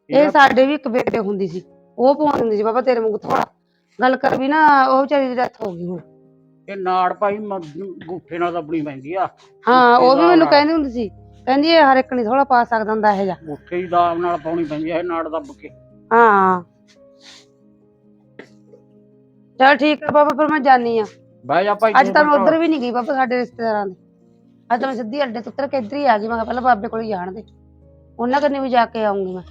ਇਹ ਸਾਡੇ ਵੀ ਇੱਕ ਬੇਬੇ ਹੁੰਦੀ ਸੀ ਉਹ ਪਾਉਂਦੀ ਹੁੰਦੀ ਸੀ ਬਾਬਾ ਤੇਰੇ ਵਾਂਗੂ ਥੋੜਾ ਗੱਲ ਕਰ ਵੀ ਨਾ ਉਹ ਵਿਚਾਰੀ ਦੀ ਡੈਥ ਹੋ ਗਈ ਹੁਣ। ਇਹ ਨਾੜ ਭਾਈ ਮ- ਗੂਠੇ ਨਾਲ ਦੱਬਣੀ ਪੈਂਦੀ ਆ। ਹਾਂ ਉਹ ਵੀ ਨਾਲ ਮੈਨੂੰ। ਕਹਿੰਦੀ ਹੁੰਦੀ ਸੀ ਕਹਿੰਦੀ ਇਹ ਹਰ ਇੱਕ ਨਹੀਂ ਥੋੜਾ ਪਾ ਸਕਦਾ ਹੁੰਦਾ ਇਹ ਜਾ ਗੂਠੇ ਦੀ ਦਾਬ ਨਾਲ ਪਾਉਣੀ ਪੈਂਦੀ ਆ ਇਹ ਨਾੜ ਦੱਬ ਕੇ। ਹਾਂ। ਚਲ ਠੀਕ ਹੈ ਬਾਬਾ ਫਿਰ ਮੈਂ ਜਾਨੀ ਆ। ਬਹਿ ਜਾ ਭਾਈ ਅੱਜ ਤਾਂ ਮੈਂ। ਉਧਰ ਵੀ ਨਹੀਂ ਗਈ ਬਾਬਾ ਸਾਡੇ ਰਿਸ਼ਤੇਦਾਰਾਂ ਦੇ। ਅੱਜ ਤਾਂ ਮੈਂ ਸਿੱਧੀ ਅੱਡੇ ਤੋਂ ਉਤਰ ਕੇ ਇੱਧਰ ਹੀ ਆ ਗਈ ਮੈਂ ਕਿਹਾ ਪਹਿਲਾਂ ਬਾਬੇ ਕੋਲ ਹੀ ਜਾਣ ਦੇ। ਉਹਨਾਂ ਕੰਨੇ ਵੀ ਜਾ ਕੇ ਆਉਂਗੀ ਮੈਂ।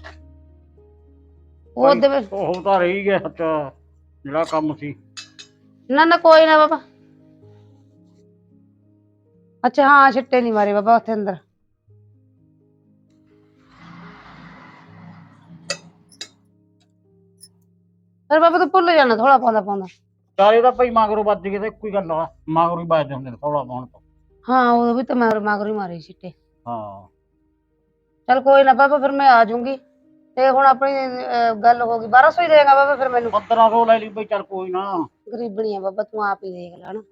ਉਹ ਉਹਦੇ ਵਿੱਚ ਉਹ ਤਾਂ ਰਹੀ ਗਿਆ ਸੱਚ ਜਿਹੜਾ ਕੰਮ ਸੀ। ਨਾ ਨਾ ਕੋਈ ਨਾ ਬਾਬਾ ਅੱਛਾ ਹਾਂ ਛਿੱਟੇ ਨਹੀਂ ਮਾਰੇ ਬਾਬਾ ਉੱਥੇ ਅੰਦਰ। ਪਰ ਬਾਬਾ ਤੂੰ ਭੁੱਲ ਜਾਣਾ ਥੋੜਾ ਪਾਉਂਦਾ ਪਾਉਂਦਾ। ਚਾਰੇ ਤਾਂ ਭਾਈ ਮਗਰੋਂ ਵੱਜ ਗਏ ਤੇ ਕੋਈ ਗੱਲ ਆ ਮਗਰੋਂ ਹੀ ਵੱਜਦੇ ਹੁੰਦੇ ਨੇ ਥੋੜਾ ਪਾਉਣ ਤੋਂ। ਹਾਂ ਉਹ ਵੀ ਤਾਂ ਮੈਂ ਮਗਰ ਹੀ ਮਾਰੇ ਛਿੱਟੇ। ਹਾਂ। ਚਲ ਕੋਈ ਨਾ ਬਾਬਾ ਫਿਰ ਮੈਂ ਆ ਜਾਊਂਗੀ। ਤੇ ਹੁਣ ਆਪਣੀ ਅਹ, ਗੱਲ ਹੋ ਗਈ। 1200 ਹੀ ਦੇਗਾ ਬਾਬਾ ਫਿਰ ਮੈਨੂੰ। 1500 ਲੈ ਲਈ ਬਈ ਚੱਲ ਕੋਈ ਨਾ। ਗਰੀਬਣੀ ਆ ਬਾਬਾ ਤੂੰ ਆਪ ਹੀ ਦੇਖ ਲੈ ਨਾ।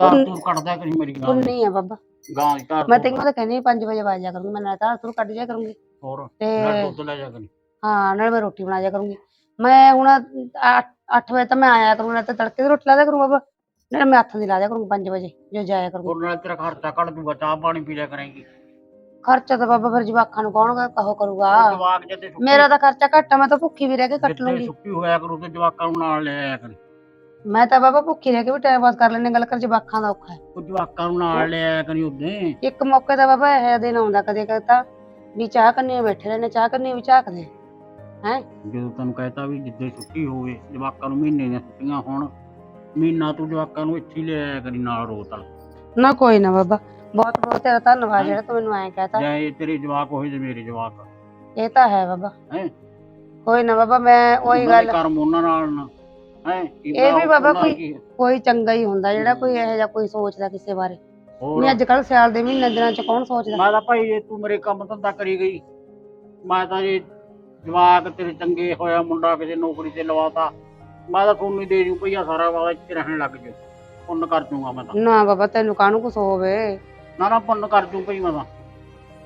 ਤਾਂ ਤੂੰ ਕੱਢਦਾ ਕਰੀ ਮੇਰੀ ਗਾਂ ਪੁੰਨੀ ਆ ਬਾਬਾ। ਗਾਂ ਦੀ ਧਾਰ ਮੈਂ ਤੋਂ। ਤੈਨੂੰ ਤਾਂ ਕਹਿੰਦੀ 5 ਵਜੇ ਆ ਜਾ ਕਰੂੰਗੀ। ਮੈਂ ਨਾਲ ਤਾਂ ਤੂੰ ਕੱਢ ਜਾ ਕਰੂੰਗੀ। ਹੋਰ ਤੇ ਲੈ ਦੁੱਧ ਲੈ ਜਾ ਕਰੀ। ਹਾਂ ਨਾਲ ਮੈਂ ਰੋਟੀ ਬਣਾ ਜਾ ਕਰੂੰਗੀ। ਮੈਂ ਹੁਣ 8 ਵਜੇ ਤਾਂ ਮੈਂ ਆਇਆ ਕਰੂੰਗਾ ਤੇ ਤੜਕੇ ਦੀ ਰੋਟੀ ਲਾ ਦਿਆ ਕਰੂੰਗਾ ਬਾਬਾ ਨਾਲ ਮੈਂ ਹੱਥ ਦੀ ਲਾ ਦਿਆ ਕਰੂੰਗੀ 5 ਵਜੇ ਜੋ ਜਾਇਆ ਕਰੂੰਗਾ। ਹੋਰ ਨਾਲ ਤੇਰਾ ਖਰਚਾ ਕੱਢ ਦੂਗਾ ਚਾਹ ਪਾਣੀ ਪੀ ਲਿਆ ਕਰੇਂਗੀ। ਖਰਚਾ ਤਾਂ ਬਾਬਾ ਫਿਰ ਜਵਾਕਾਂ ਨੂੰ ਕੌਣ ਕਹੋ ਕਰੂਗਾ। ਜਵਾਕ ਜਦੇ ਸੁੱਕੀ ਮੇਰਾ ਤਾਂ ਖਰਚਾ ਘੱਟ ਆ ਮੈਂ ਤਾਂ ਭੁੱਖੀ ਵੀ ਰਹਿ ਕੇ ਕੱਟ ਲੂੰਗੀ। ਸੁੱਕੀ ਹੋਇਆ ਕਰੂ ਤੇ ਜਵਾਕਾਂ ਨੂੰ ਨਾਲ ਲੈ ਆਇਆ ਕਰੀ। ਮੈਂ ਤਾਂ ਬਾਬਾ ਭੁੱਖੀ ਰਹਿ ਕੇ ਵੀ ਟਾਈਮ ਪਾਸ ਕਰ ਲੈਣੇ ਗੱਲ ਕਰ ਜਵਾਕਾਂ ਦਾ ਔਖਾ ਹੈ। ਉਹ ਜਵਾਕਾਂ ਨੂੰ ਨਾਲ ਲੈ ਆਇਆ ਕਰੀ ਉਦੋਂ ਇੱਕ ਮੌਕੇ ਤਾਂ ਬਾਬਾ ਇਹ ਦਿਨ ਆਉਂਦਾ ਕਦੇ ਕਦੇ ਤਾਂ ਵੀ ਚਾਹ ਕੰਨੀ ਬੈਠੇ ਰਹਿੰਦੇ ਚਾਹ ਕੰਨੀ ਵੀ ਝਾਕਦੇ ਹੈ? ਜਦੋਂ ਤੈਨੂੰ ਕਹਿਤਾ ਵੀ ਜਿੱਦੇ ਛੁੱਟੀ ਹੋਵੇ ਜਵਾਕਾਂ ਨੂੰ ਮਹੀਨੇ ਦੀਆਂ ਛੁੱਟੀਆਂ ਹੋਣ ਮਹੀਨਾ ਤੂੰ ਜਵਾਕਾਂ ਨੂੰ ਇੱਥੇ ਹੀ ਲੈ ਆਇਆ ਕਰੀ ਨਾਲ ਰੋਤਲ ਨਾ ਕੋਈ ਨਾ ਬਾਬਾ ਬਹੁਤ ਬਹੁਤ ਤੇਰਾ ਧੰਨਵਾਦ ਜਿਹੜਾ ਤੂੰ ਮੈਨੂੰ ਐਂ ਕਹਤਾ। ਜਾਂ ਇਹ ਤੇਰੇ ਜਵਾਕ ਹੋਏ ਜੇ ਮੇਰੇ ਜਵਾਕ ਇਹ ਤਾਂ ਹੈ ਬਾਬਾ। ਹੈਂ? ਕੋਈ ਨਾ ਬਾਬਾ ਮੈਂ ਉਹੀ ਗੱਲ ਕਰਮ ਉਹਨਾਂ ਨਾਲ ਨਾ। ਹੈ? ਇਹ ਵੀ ਬਾਬਾ ਕੋਈ- ਕੋਈ ਚੰਗਾ ਹੀ ਹੁੰਦਾ ਜਿਹੜਾ ਕੋਈ ਇਹੋ ਜਿਹਾ ਕੋਈ ਸੋਚਦਾ ਕਿਸੇ ਬਾਰੇ। ਨਹੀਂ ਅੱਜ ਕੱਲ ਸਿਆਲ ਦੇ ਮਹੀਨੇ ਦਿਨਾਂ ਚ ਕੌਣ ਸੋਚਦਾ? ਮੈਂ ਤਾਂ ਭਾਈ ਜੇ ਤੂੰ ਮੇਰੇ ਕੰਮ ਧੰਦਾ ਕਰੀ ਗਈ ਮੈਂ ਤਾਂ ਜੇ ਜਵਾਕ ਤੇਰੇ ਚੰਗੇ ਹੋਇਆ ਮੁੰਡਾ ਕਿਸੇ ਨੌਕਰੀ ਤੇ ਲਵਾਤਾ। ਮੈਂ ਤਾਂ ਤੁਹਾਨੂੰ ਹੀ ਦੇ ਜੂ ਭਈਆ ਸਾਰਾ ਵਾਲਾ ਇੱਥੇ ਰਹਿਣ ਲੱਗ ਜੂ। ਪੁੰਨ ਕਰ ਜੂਗਾ ਮੈਂ ਤਾਂ। ਨਾ ਬਾਬਾ ਤੈਨੂੰ ਕਾਹਨੂੰ ਕੁਛ ਹੋਵੇ? ਨਾ ਨਾ ਪੁੰਨ ਕਰ ਜੂ ਭਈ ਮੈਂ ਤਾਂ।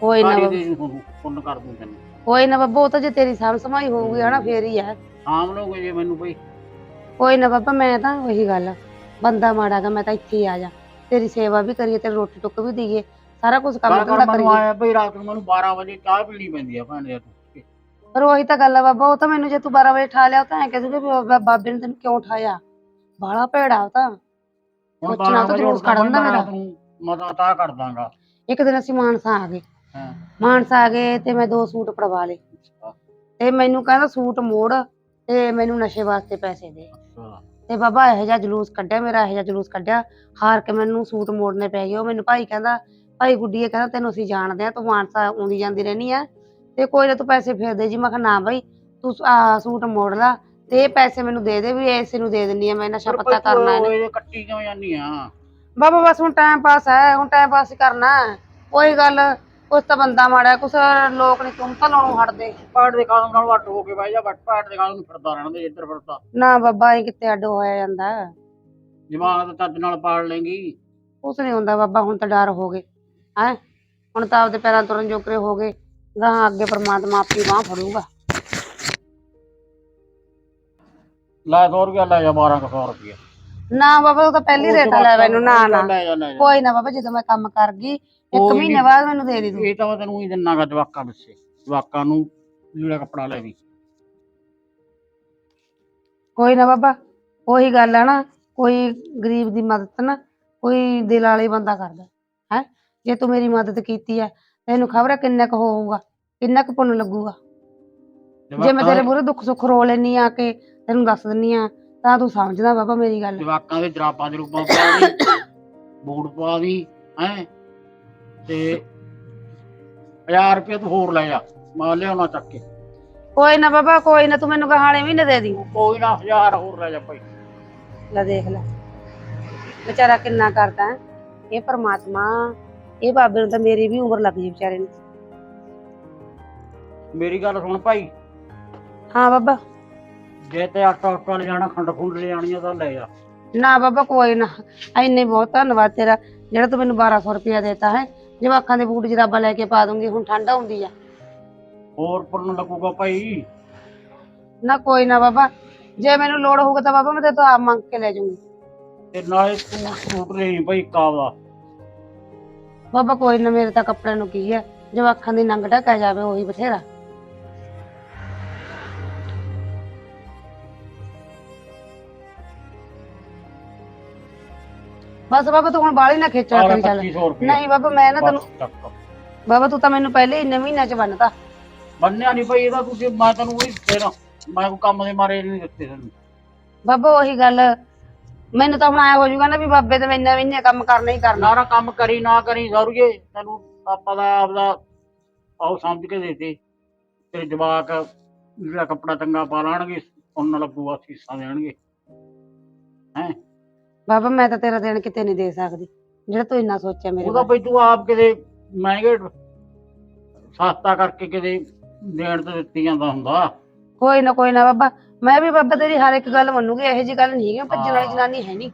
ਕੋਈ ਨਾ ਸਾਰੀ ਬਾਬਾ। ਦੇ ਜੂ ਤੁਹਾਨੂੰ ਪੁੰਨ ਕਰ ਦੂੰ ਤੈਨੂੰ। ਕੋਈ ਨਾ ਬਾਬਾ ਉਹ ਤਾਂ ਜੇ ਤੇਰੀ ਸਾਂਭ ਸਮਾਈ ਹੋਊਗੀ ਹਨਾ ਫੇਰ ਹੀ ਆ। ਆਮ ਲੋਗੇ ਜੇ ਮੈਨੂੰ ਭਈ। ਕੋਈ ਨਾ ਬਾਬਾ ਮੈਂ ਤਾਂ ਉਹੀ ਗੱਲ। ਬੰਦਾ ਮਾੜਾਗਾ ਮੈਂ ਤਾਂ ਇੱਥੇ ਹੀ ਆ ਜਾ। ਤੇਰੀ ਸੇਵਾ ਵੀ ਕਰੀਏ ਤੇ ਰੋਟੀ ਟੁੱਕ ਵੀ ਦਈਏ। ਸਾਰਾ ਕੁਝ ਕੰਮ ਕਰ ਮੈਨੂੰ ਕਰੀਏ। ਆਇਆ ਭਈ ਰਾਤ ਨੂੰ ਮੈਨੂੰ 12 ਵਜੇ ਚਾਹ ਪੀਣੀ ਪੈਂਦੀ ਆ ਤੂੰ ਪਰ ਉਹੀ ਤਾਂ ਗੱਲ ਆ ਬਾਬਾ ਉਹ ਤਾਂ ਮੈਨੂੰ ਜੇ ਤੂੰ 12 ਵਜੇ ਠਾ ਲਿਆ ਉਹ ਤਾਂ ਐ ਕਹਿ ਦੂਗੇ ਵੀ ਬਾਬਾ- ਬਾਬੇ ਨੇ ਤੈਨੂੰ ਕਿਉਂ ਉਠਾਇਆ? ਬਾਲਾ ਭੈੜਾ ਉਹ ਤਾਂ। ਹੁਣ ਪੁੱਛਣਾ 12 ਤਾਂ ਵਜੇ ਜਲੂਸ ਉੱਠਦਾ ਦਿੰਦਾ ਮੈਂ ਮੇਰਾ। ਮਤਾ ਤਾਂ ਕਰ ਦਾਂਗਾ। ਇੱਕ ਦਿਨ ਅਸੀਂ ਮਾਨਸਾ ਆ ਗਏ। ਹਾਂ। ਮਾਨਸਾ ਆ ਗਏ ਤੇ ਮੈਂ ਦੋ ਸੂਟ ਪੜਵਾ ਲਏ। ਤੇ ਮੈਨੂੰ ਕਹਿੰਦਾ ਸੂਟ ਮੋੜ ਤੇ ਮੈਨੂੰ ਨਸ਼ੇ ਵਾਸਤੇ ਪੈਸੇ ਦੇ। ਅੱਛਾ। ਤੇ ਬਾਬਾ ਇਹੋ ਜਿਹਾ ਜਲੂਸ ਕੱਢਿਆ ਮੇਰਾ ਇਹੋ ਜਿਹਾ ਜਲੂਸ ਕੱਢਿਆ। ਹਾਰ ਕੇ ਮੈਨੂੰ ਸੂਟ ਮੋੜਨੇ ਪੈ ਗਏ। ਉਹ ਮੈਨੂੰ ਭਾਈ ਕਹਿੰਦਾ ਭਾਈ ਗੁੱਡੀਏ ਕਹਿੰਦਾ ਤੈਨੂੰ ਅਸੀਂ ਜਾਣਦੇ ਆ ਤੂੰ ਮਾਨਸਾ ਆਉਂਦੀ ਜਾਂਦੀ ਰਹਿਨੀ ਆ। ਤੇ ਕੋਈ ਨਾ ਤੂੰ ਪੈਸੇ ਫੇਰ ਦੇ ਜੀ। ਮੈਂ ਕਿਹਾ ਨਾ ਭਾਈ ਤੂੰ ਆਹ ਸੂਟ ਮੋੜ ਲਾ ਤੇ ਇਹ ਪੈਸੇ ਮੈਨੂੰ ਦੇ ਦੇ ਵੀ ਐਸੇ ਨੂੰ ਦੇ ਦਿੰਨੀ ਆ ਮੈਂ ਨਸ਼ਾ ਪੱਤਾ ਕਰਨਾ ਇਹਨੇ ਇਹ ਕੱਟੀ ਕਿਉਂ ਜਾਂਦੀ ਆ? ਬਾਬਾ ਬਸ ਹੁਣ ਟਾਈਮ ਪਾਸ ਹੈ ਹੁਣ ਟਾਈਮ ਪਾਸ ਹੀ ਕਰਨਾ। ਹੈ। ਕੋਈ ਗੱਲ ਕੁਛ ਤਾਂ ਬੰਦਾ ਮਾੜਾ ਕੁਛ ਲੋਕ ਨਹੀਂ ਤੁਮ ਤਾਂ ਲਾਉਣੋਂ ਹਟਦੇ। ਪਾੜ ਦੇ ਕਾਨੂੰਨ ਨਾਲ ਵੱਟ ਹੋ ਕੇ ਬਹਿ ਜਾ ਵੱਟ ਪਾੜ ਦੇ ਨੂੰ ਫਿਰਦਾ ਰਹਿਣਾ ਤੇ ਜਿੱਧਰ ਫਿਰਦਾ। ਨਾ ਬਾਬਾ ਇਹ ਕਿਤੇ ਅੱਡ ਹੋਇਆ ਜਾਂਦਾ। ਹੈ। ਜਵਾਨ ਤੇ ਚੱਜ ਨਾਲ ਪਾੜ ਲੇਂਗੀ। ਕੁਛ ਨਹੀਂ ਹੁੰਦਾ ਬਾਬਾ ਹੁਣ ਤਾਂ ਡਰ ਹੋ ਗਏ। ਹੈ? ਹੁਣ ਤਾਂ ਆਪਦੇ ਪੈਰਾਂ ਤੁਰਨ ਜੋਗਰੇ ਹੋ ਗਏ। ਗਾਹਾਂ ਅੱਗੇ ਪ੍ਰਮਾਤਮਾ ਆਪਣੀ ਬਾਹ ਫੜੂਗਾ। ਲੈ 100 ਰੁਪਇਆ ਲੈ ਜਾ 1200 ਰੁਪਇਆ। ਨਾ ਬਾਬਾ ਉਹ ਤਾਂ ਪਹਿਲੀ ਰੇਟ ਲੈ ਮੈਨੂੰ ਨਾ ਨਾ। ਲੈ ਜਾ ਲੈ ਜਾ। ਕੋਈ ਨਾ ਬਾਬਾ ਜਦੋਂ ਮੈਂ ਕੰਮ ਕਰ ਗਈ ਇੱਕ ਕੋਈ ਮਹੀਨੇ। ਬਾਅਦ ਮੈਨੂੰ ਦੇ ਦੇ ਤੂੰ। ਇਹ ਤਾਂ ਮੈਂ ਤੈਨੂੰ ਹੀ ਦਿਨਾਗਾ ਜਵਾਕਾਂ ਪਿੱਛੇ। ਜਵਾਕਾਂ ਨੂੰ ਲੀੜਾ ਕੱਪੜਾ ਲੈ ਵੀ। ਕੋਈ ਨਾ ਬਾਬਾ ਉਹੀ ਗੱਲ ਹੈ ਨਾ ਕੋਈ ਗਰੀਬ ਦੀ ਮਦਦ ਨਾ ਕੋਈ ਦਿਲ ਵਾਲੇ ਬੰਦਾ ਕਰਦਾ। ਹੈ? ਜੇ ਤੂੰ ਮੇਰੀ ਮਦਦ ਕੀਤੀ ਹੈ ਤੈਨੂੰ ਖਬਰ ਕਿੰਨਾ ਕੁ ਹੋਊਗਾ ਕਿੰਨਾ ਕੁ ਪੁੰਨ ਲੱਗੂਗਾ? ਜੇ ਮੈਂ ਤੇਰੇ ਦੇ- ਮੂਹਰੇ ਦੁੱਖ ਸੁੱਖ ਰੋ ਲੈਨੀ ਆ ਕੇ ਤੈਨੂੰ ਦੱਸ ਦਿੰਨੀ ਆ ਤਾਂ ਤੂੰ ਸਮਝਦਾ ਬਾਬਾ ਮੇਰੀ ਗੱਲ। ਜਵਾਕਾਂ ਦੇ ਜਰਾਬਾਂ ਦੇ ਰੂਪਾਂ ਪਾ ਲਈ ਬੂਟ ਪਵਾ ਦੀ ਹੈ? ਤੇ 1000 ਰੁਪਏ ਤੂੰ ਹੋਰ ਲੈ ਜਾ ਮੈਂ ਲਿਆਉਣਾ ਚੱਕ ਕੇ। ਕੋਈ ਨਾ ਬਾਬਾ ਕੋਈ ਨਾ ਤੂੰ ਮੈਨੂੰ ਕਹਾਣੇ ਮਹੀਨੇ ਦੇ ਦੀ। ਕੋਈ ਨਾ 1000 ਹੋਰ ਲੈ ਜਾ ਭਾਈ। ਲੈ ਦੇਖ ਲੈ। ਵਿਚਾਰਾ ਕਿੰਨਾ ਕਰਦਾ ਹੈ ਇਹ ਪਰਮਾਤਮਾ ਇਹ ਬਾਬੇ ਨੂੰ ਤਾਂ ਮੇਰੀ ਵੀ ਉਮਰ ਲੱਗ ਜੀ ਵਿਚਾਰੇ ਨੂੰ। ਮੇਰੀ ਗੱਲ ਸੁਣ ਭਾਈ। ਹਾਂ ਬਾਬਾ। ਜੇ ਤੇ ਆਟਾ ਉਟਾ ਲੈ ਜਾਣਾ ਖੰਡ ਖੁੰਡ ਲੈ ਜਾਣੀ ਆ ਤਾਂ ਲੈ ਜਾ ਨਾ ਬਾਬਾ ਕੋਈ ਨਾ ਇੰਨੇ ਬਹੁਤ ਧੰਨਵਾਦ ਤੇਰਾ ਜਿਹੜਾ ਤੂੰ ਮੈਨੂੰ 1200 ਰੁਪਇਆ ਦੇਤਾ ਹੈ। ਜਵਾਕਾਂ ਦੇ ਬੂਟ ਜਰਾਬਾਂ ਲੈ ਕੇ ਪਾ ਦੂੰਗੀ ਹੁਣ ਠੰਡ ਆਉਂਦੀ ਆ। ਹੋਰ ਪਰਨ ਲੱਗੂਗਾ ਭਾਈ। ਨਾ ਕੋਈ ਨਾ ਬਾਬਾ ਜੇ ਮੈਨੂੰ ਲੋੜ ਹੋਊਗਾ ਤਾਂ ਬਾਬਾ ਮੈਂ ਤੇ ਤੋਂ ਆਪ ਮੰਗ ਕੇ ਲੈ ਜਾਊਂਗੀ। ਤੇ ਨਾਲੇ ਤੂੰ ਸੂਟ ਲੈ ਭਾਈ ਕਾਵਾ ਬਾਬਾ ਕੋਈ ਨਾ ਮੇਰੇ ਤਾਂ ਕੱਪੜਿਆਂ ਨੂੰ ਕੀ ਹੈ? ਜਵਾਕਾਂ ਦੀ ਨੰਗ ਢੱਕਿਆ ਜਾਵੇ ਉਹੀ ਬਥੇਰਾ। ਬਸ ਬਾਬਾ ਤੂੰ ਹੁਣ ਬਾਲੀ ਨਾ ਆਹ ਕਰੀ ਚੱਲ। 2500 ਰੁਪਏ। ਨਹੀਂ ਬਾਬਾ ਮੈਂ ਨਾ ਤੈਨੂੰ ਬਾਬਾ ਤੂੰ ਤਾਂ ਮੈਨੂੰ ਪਹਿਲੇ ਇੰਨੇ ਮਹੀਨਿਆਂ ਚ ਬੰਨਤਾ। ਬੰਨਿਆ ਨਹੀਂ ਭਾਈ ਇਹਦਾ ਤੁਸੀਂ ਮੈਂ ਤੈਨੂੰ ਉਹੀ ਦੇਣਾ ਮੈਂ ਕੋਈ ਕੰਮ ਦੇ ਮਾਰੇ ਨਹੀਂ ਦਿੱਤੇ ਤੈਨੂੰ। ਬਾਬਾ ਉਹੀ ਗੱਲ। ਮੈਨੂੰ ਤਾਂ ਹੁਣ ਆਇਆ ਹੋ ਜਾਊਗਾ ਨਾ ਵੀ ਬਾਬੇ ਤੇ ਮੈਂ ਇੰਨਾ ਮਹੀਨੇ ਕੰਮ ਕਰਨਾ ਹੀ ਕਰਨਾ। ਨਾਰਾ ਕੰਮ ਕਰੀ ਨਾ ਕਰੀ ਜ਼ਰੂਰੀ ਤੈਨੂੰ ਆਪਾਂ ਦਾ ਆਪਦਾ ਆਉ ਸਮਝ ਕੇ ਦੇਤੇ ਤੇਰੇ ਜਵਾਕ ਜਿਹੜਾ ਕੱਪੜਾ ਚੰਗਾ ਪਾ ਲਾਣਗੇ ਉਹਨਾਂ ਲੱਗੂਗਾ ਸੀਸਾਂ ਦੇਣਗੇ। ਬਾਬਾ ਮੈਂ ਤਾਂ ਤੇਰਾ ਦੇਣ ਕਿਤੇ ਨਹੀਂ ਦੇ ਸਕਦੀ। ਜਿਹੜਾ ਤੂੰ ਇੰਨਾ ਸੋਚਿਆ ਮੇਰੇ ਉਹਦਾ ਬਾਰੇ ਭਈ ਤੂੰ ਆਪ ਕਿਤੇ ਮਹਿੰਗੇ ਸਸਤਾ ਕਰਕੇ ਕਿਤੇ ਦੇਣ ਤੇ ਦਿੱਤੀ ਜਾਂਦਾ ਹੁੰਦਾ। ਕੋਈ ਨਾ ਕੋਈ ਨਾ ਬਾਬਾ ਮੈਂ ਵੀ ਬਾਬਾ ਤੇਰੀ ਹਰ ਇੱਕ ਗੱਲ ਮੰਨੂਗੀ ਇਹੋ ਜੀ ਗੱਲ ਨਹੀਂ ਹੈ ਭੱਜਣ ਵਾਲੀ। ਜਨਾਨੀ ਹੈ ਨਹੀਂ।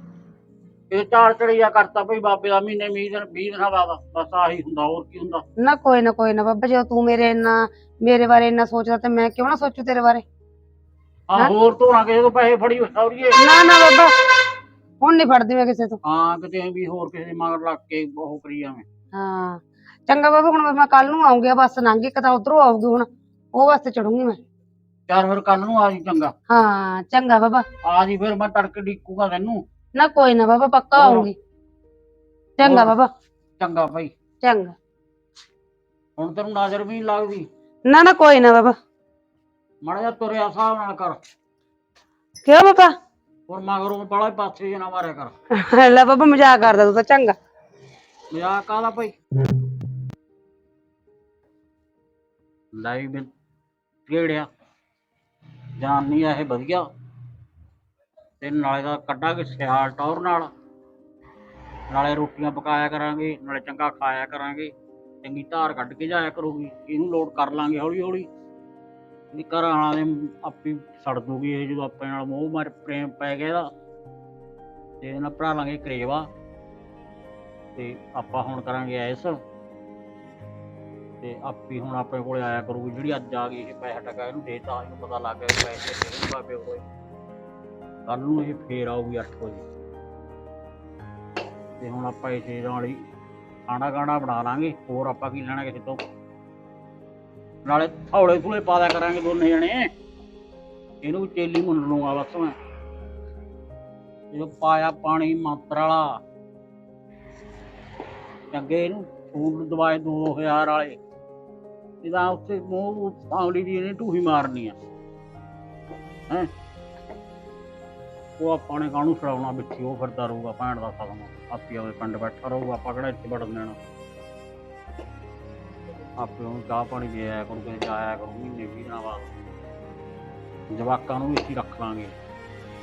ਇਹ ਚਾਰ ਚੜੀਆ ਕਰਤਾ ਭਈ ਬਾਬੇ ਦਾ ਮਹੀਨੇ 20 ਦਿਨ 20 ਦਿਨਾਂ ਬਾਅਦ ਬਸ ਆਹੀ ਹੁੰਦਾ ਹੋਰ ਕੀ ਹੁੰਦਾ? ਨਾ ਕੋਈ ਨਾ ਕੋਈ ਨਾ ਬਾਬਾ ਜਦੋਂ ਤੂੰ ਮੇਰੇ ਇੰਨਾ ਮੇਰੇ ਬਾਰੇ ਇੰਨਾ ਸੋਚਦਾ ਤੇ ਮੈਂ ਕਿਉਂ ਨਾ ਸੋਚੂ ਤੇਰੇ ਬਾਰੇ? ਹਾਂ? ਹੋਰ ਧੋਣਾ ਕਿਸੇ ਤੋਂ ਪੈਸੇ ਫੜੀ ਸੌਰੀਏ। ਨਾ ਨਾ ਬਾਬਾ ਹੁਣ ਨਹੀਂ ਫੜਦੀ ਮੈਂ ਕਿਸੇ ਤੋਂ। ਹਾਂ ਕਿਤੇ ਵੀ ਹੋਰ ਕਿਸੇ ਦੇ ਮਗਰ ਲੱਗ ਕੇ ਉਹ ਕਰੀ ਜਾਵੇਂ। ਹਾਂ ਚੰਗਾ ਬਾਬਾ ਹੁਣ ਮੈਂ ਕੱਲ ਨੂੰ ਆਉਂਗੀ ਬਸ ਲੰਘ ਇੱਕ ਤਾਂ ਉਧਰੋਂ ਆਊਗੀ ਹੁਣ ਉਹ ਵਾਸਤੇ ਚੜੂੰਗੀ ਮੈਂ। ਚੱਲ ਫਿਰ ਕੱਲ ਨੂੰ ਆ ਜੀ ਚੰਗਾ। ਹਾਂ ਚੰਗਾ ਬਾਬਾ। ਆ ਜੀ ਫਿਰ ਮੈਂ ਤੜਕੇ ਡੀਕੂਗਾ ਤੈਨੂੰ। ਨਾ ਕੋਈ ਨਾ ਬਾਬਾ ਪੱਕਾ ਹੋਰ। ਆਉਂਗੀ ਚੰਗਾ ਹੋਰ। ਬਾਬਾ। ਚੰਗਾ ਭਾਈ ਚੰਗਾ। ਹੁਣ ਤੈਨੂੰ ਨਜ਼ਰ ਵੀ ਨੀ ਲੱਗਦੀ। ਨਾ ਨਾ ਕੋਈ ਨਾ ਬਾਬਾ। ਮਾੜਾ ਜਿਹਾ ਤੁਰਿਆ ਹਿਸਾਬ ਨਾਲ ਕਰ। ਕਿਉਂ ਬਾਬਾ? ਹੋਰ ਮਗਰੋਂ ਬੜਾ ਪਾਸੇ ਨਾ ਮਾਰਿਆ ਕਰ। ਲੈ ਬਾਬਾ ਮਜ਼ਾਕ ਕਰਦਾ ਤੂੰ ਤਾਂ ਚੰਗਾ। ਮਜ਼ਾਕ ਕਾਹਦਾ ਭਾਈ ਲਾਈਵ ਵਿੱਚ ਕਿਹੜਿਆ? ਜਾਨ ਨਹੀਂ ਆ, ਇਹ ਵਧੀਆ। ਤੇ ਨਾਲੇ ਦਾ ਕੱਢਾਂਗੇ ਸਿਆਲ ਟੌਰ ਨਾਲ। ਨਾਲੇ ਰੋਟੀਆਂ ਪਕਾਇਆ ਕਰਾਂਗੇ, ਨਾਲੇ ਚੰਗਾ ਖਾਇਆ ਕਰਾਂਗੇ। ਚੰਗੀ ਧਾਰ ਕੱਢ ਕੇ ਜਾਇਆ ਕਰੂਗੀ, ਇਹਨੂੰ ਲੋਡ ਕਰ ਲਾਂਗੇ ਹੌਲੀ ਹੌਲੀ ਇਹ ਘਰ ਆਣਾ ਦੇ ਆਪੀ ਸੜ ਦੂਗੀ ਇਹ ਜਦੋਂ ਆਪਣੇ ਨਾਲ ਮੋਹ ਮਾਰ ਪ੍ਰੇਮ ਪੈ ਗਿਆ ਇਹਦਾ। ਤੇ ਇਹਦੇ ਨਾਲ ਭਰਾ ਲਾਂਗੇ ਕਰੇਵਾ। ਤੇ ਆਪਾਂ ਹੁਣ ਕਰਾਂਗੇ ਐਸ। ਤੇ ਆਪੀ ਹੁਣ ਆਪਣੇ ਕੋਲੇ ਆਇਆ ਕਰੂਗੀ ਜਿਹੜੀ ਅੱਜ ਆ ਗਈ ਇਹ ਪੈਸਾ ਟਕਾ ਇਹਨੂੰ ਦੇਤਾ ਇਹਨੂੰ ਪਤਾ ਲੱਗ ਗਿਆ ਵੀ ਪੈਸੇ ਕਿਹੜੇ ਬਾਬੇ ਹੋਏ ਕੱਲ। ਨੂੰ ਇਹ ਫੇਰ ਆਊਗੀ 8 ਵਜੇ। ਤੇ ਹੁਣ ਆਪਾਂ ਇਸੇ ਨਾਲ ਹੀ ਖਾਣਾ ਗਾਣਾ ਬਣਾ ਲਾਂਗੇ, ਹੋਰ ਆਪਾਂ ਕੀ ਲੈਣਾ ਕਿਸੇ ਤੋਂ? ਨਾਲੇ ਥੌਲੇ ਥੋਲੇ ਪਾ ਦਿਆ ਕਰਾਂਗੇ ਦੋਨੇ ਜਣੇ। ਇਹਨੂੰ ਵੀ ਚੇਲੀ ਮੁੰਨ ਲੂੰਗਾ ਬਸ ਮੈਂ। ਇਹ ਪਾਇਆ ਪਾਣੀ ਮੰਤਰ ਵਾਲਾ। ਚੰਗੇ ਇਹਨੂੰ ਫੂਲ ਦਵਾਏ 2000 ਵਾਲੇ। ਇਹਦਾ ਉੱਥੇ ਮੂੰਹ ਸਾਂਵਲੀ ਦੀ ਇਹਨੇ ਢੂਹੀ ਮਾਰਨੀ ਆ। ਹੈ? ਉਹ ਆਪਾਂ ਨੇ ਕਾਹਨੂੰ ਛਡਾਉਣਾ ਵਿੱਚੀ? ਉਹ ਫਿਰਦਾ ਰਹੂਗਾ ਭੈਣ ਦਾ ਖਤਮ ਆਪੀ ਉਹਦੇ ਪਿੰਡ ਬੈਠਾ ਰਹੂਗਾ, ਆਪਾਂ ਕਿਹੜਾ ਇੱਥੇ ਵੜਨ ਦੇਣਾ? ਆਪੇ ਉਹਨੂੰ ਚਾਹ ਪਾਣੀ ਦੇ ਆਇਆ ਕਰੂ, ਕਿਤੇ ਜਾਇਆ ਕਰੂ, ਮਹੀਨੇ ਵੀ ਦਿਨਾਂ ਬਾਅਦ। ਜਵਾਕਾਂ ਨੂੰ ਵੀ ਇੱਥੇ ਰੱਖ ਲਾਂਗੇ।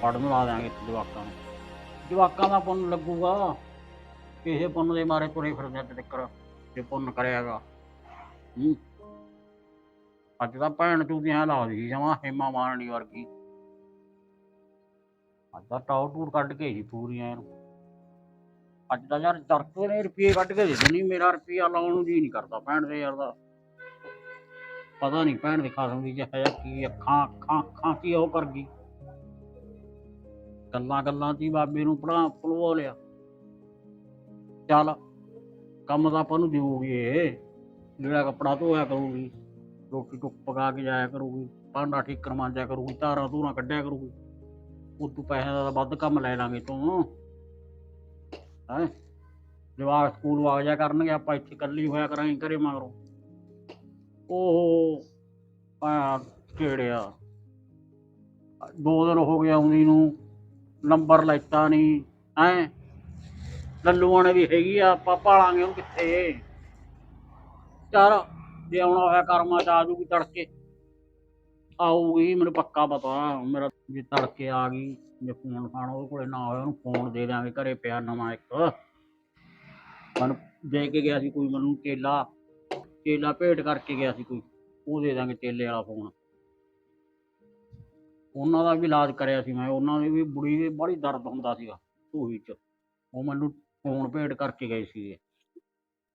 ਪੜਨ ਲਾ ਦਿਆਂਗੇ ਇੱਥੇ ਜਵਾਕਾਂ ਨੂੰ। ਜਵਾਕਾਂ ਦਾ ਪੁੰਨ ਲੱਗੂਗਾ। ਕਿਸੇ ਪੁੰਨ ਦੇ ਮਾਰੇ ਤੁਰੇ ਫਿਰਦੇ ਅੱਜ ਤੱਕ ਜੇ ਪੁੰਨ ਕਰਿਆਗਾ। ਹੂੰ? ਅੱਜ ਤਾਂ ਭੈਣ ਤੂੰ ਚੂਦੀਆਂ ਲਾ ਦੀ ਜਮਾ ਹੇਮਾ ਮਾਰਨੀ ਵਰਗੀ। ਅੱਜ ਤਾਂ ਟੌਰ ਟੂਰ ਕੱਢ ਕੇ ਜੀ ਪੂਰੀਆਂ ਇਹਨੂੰ ਅੱਜ ਤਾਂ ਯਾਰ ਚਰਕੇ ਨੇ ਰੁਪਏ ਕੱਢ ਕੇ ਦੇ ਦੇਣੀ, ਮੇਰਾ ਰੁਪਿਆ ਲਾਉਣ ਨੂੰ ਜੀ ਨਹੀਂ ਕਰਦਾ ਭੈਣ ਦੇ ਯਾਰ ਦਾ। ਪਤਾ ਨਹੀਂ ਭੈਣ ਦੇ ਖਾਸਮ ਦੀ ਜਿਹਾ ਕੀ ਅੱਖਾਂ ਅੱਖਾਂ ਅੱਖਾਂ ਕੀ ਉਹ ਕਰ ਗਈ। ਗੱਲਾਂ ਗੱਲਾਂ 'ਚ ਬਾਬੇ ਨੂੰ ਪੜਾ ਪਲਵਾ ਲਿਆ। ਚੱਲ, ਕੰਮ ਤਾਂ ਆਪਾਂ ਨੂੰ ਦੇਊਗੀ ਇਹ, ਜਿਹੜਾ ਕੱਪੜਾ ਧੋਇਆ ਕਰੂਗੀ। ਰੋਟੀ ਟੁੱਕ ਪਕਾ ਕੇ ਜਾਇਆ ਕਰੂਗੀ, ਭਾਂਡਾ ਠੀਕ ਕਰਵਾਇਆ ਕਰੂਗੀ, ਧਾਰਾਂ ਧੂਰਾਂ ਕੱਢਿਆ ਕਰੂਗੀ। ਉਹ ਤੂੰ ਪੈਸੇ ਦਾ ਤਾਂ ਵੱਧ ਕੰਮ ਲੈ ਲਾਂਗੇ ਤੂੰ। ਹੈ? ਜਵਾਕ ਸਕੂਲ ਆ ਜਾ ਕਰਨਗੇ, ਆਪਾਂ ਇੱਥੇ ਇਕੱਲੀ ਹੋਇਆ ਕਰਾਂਗੇ ਘਰੇ ਮਗਰੋਂ। ਉਹ ਆ? ਕਿਹੜਿਆ ਦੋ ਦਿਨ ਹੋ ਗਿਆ ਆਉਂਦੀ ਨੂੰ, ਨੰਬਰ ਲੈਤਾ ਨਹੀਂ, ਹੈ? ਲੱਲੂਆਂ ਨੇ ਵੀ ਹੈਗੀ ਆ, ਆਪਾਂ ਭਾਲਾਂਗੇ ਉਹਨੂੰ ਕਿੱਥੇ? ਚੱਲ। ਜੇ ਆਉਣਾ ਹੋਇਆ ਕਰਮਾਂ ਚ ਆ ਜੂਗੀ ਤੜਕੇ। ਆਊਗੀ, ਮੈਨੂੰ ਪੱਕਾ ਪਤਾ, ਮੇਰਾ ਜੇ ਤੜਕੇ ਆ ਗਈ, ਜੇ ਫੋਨ ਫਾਨ ਉਹਦੇ ਕੋਲੇ ਨਾ ਹੋਇਆ, ਉਹਨੂੰ ਫੋਨ ਦੇ ਦਿਆਂਗੇ, ਘਰੇ ਪਿਆ ਨਵਾਂ ਇੱਕ। ਮੈਨੂੰ ਦੇ ਕੇ ਗਿਆ ਸੀ ਕੋਈ, ਮੈਨੂੰ ਕੇਲਾ ਕੇਲਾ ਭੇਟ ਕਰਕੇ ਗਿਆ ਸੀ ਕੋਈ, ਉਹ ਦੇ ਦਾਂਗੇ ਕੇਲੇ ਵਾਲਾ ਫੋਨ ਉਹਨਾਂ ਦਾ ਵੀ ਇਲਾਜ ਕਰਿਆ ਸੀ ਮੈਂ, ਉਹਨਾਂ ਦੀ ਵੀ ਬੁੜੀ ਦੇ ਬੜੀ ਦਰਦ ਹੁੰਦਾ ਸੀਗਾ, ਧੂਹੀ ਚ। ਉਹ ਮੈਨੂੰ ਫੋਨ ਭੇਟ ਕਰਕੇ ਗਏ ਸੀਗੇ।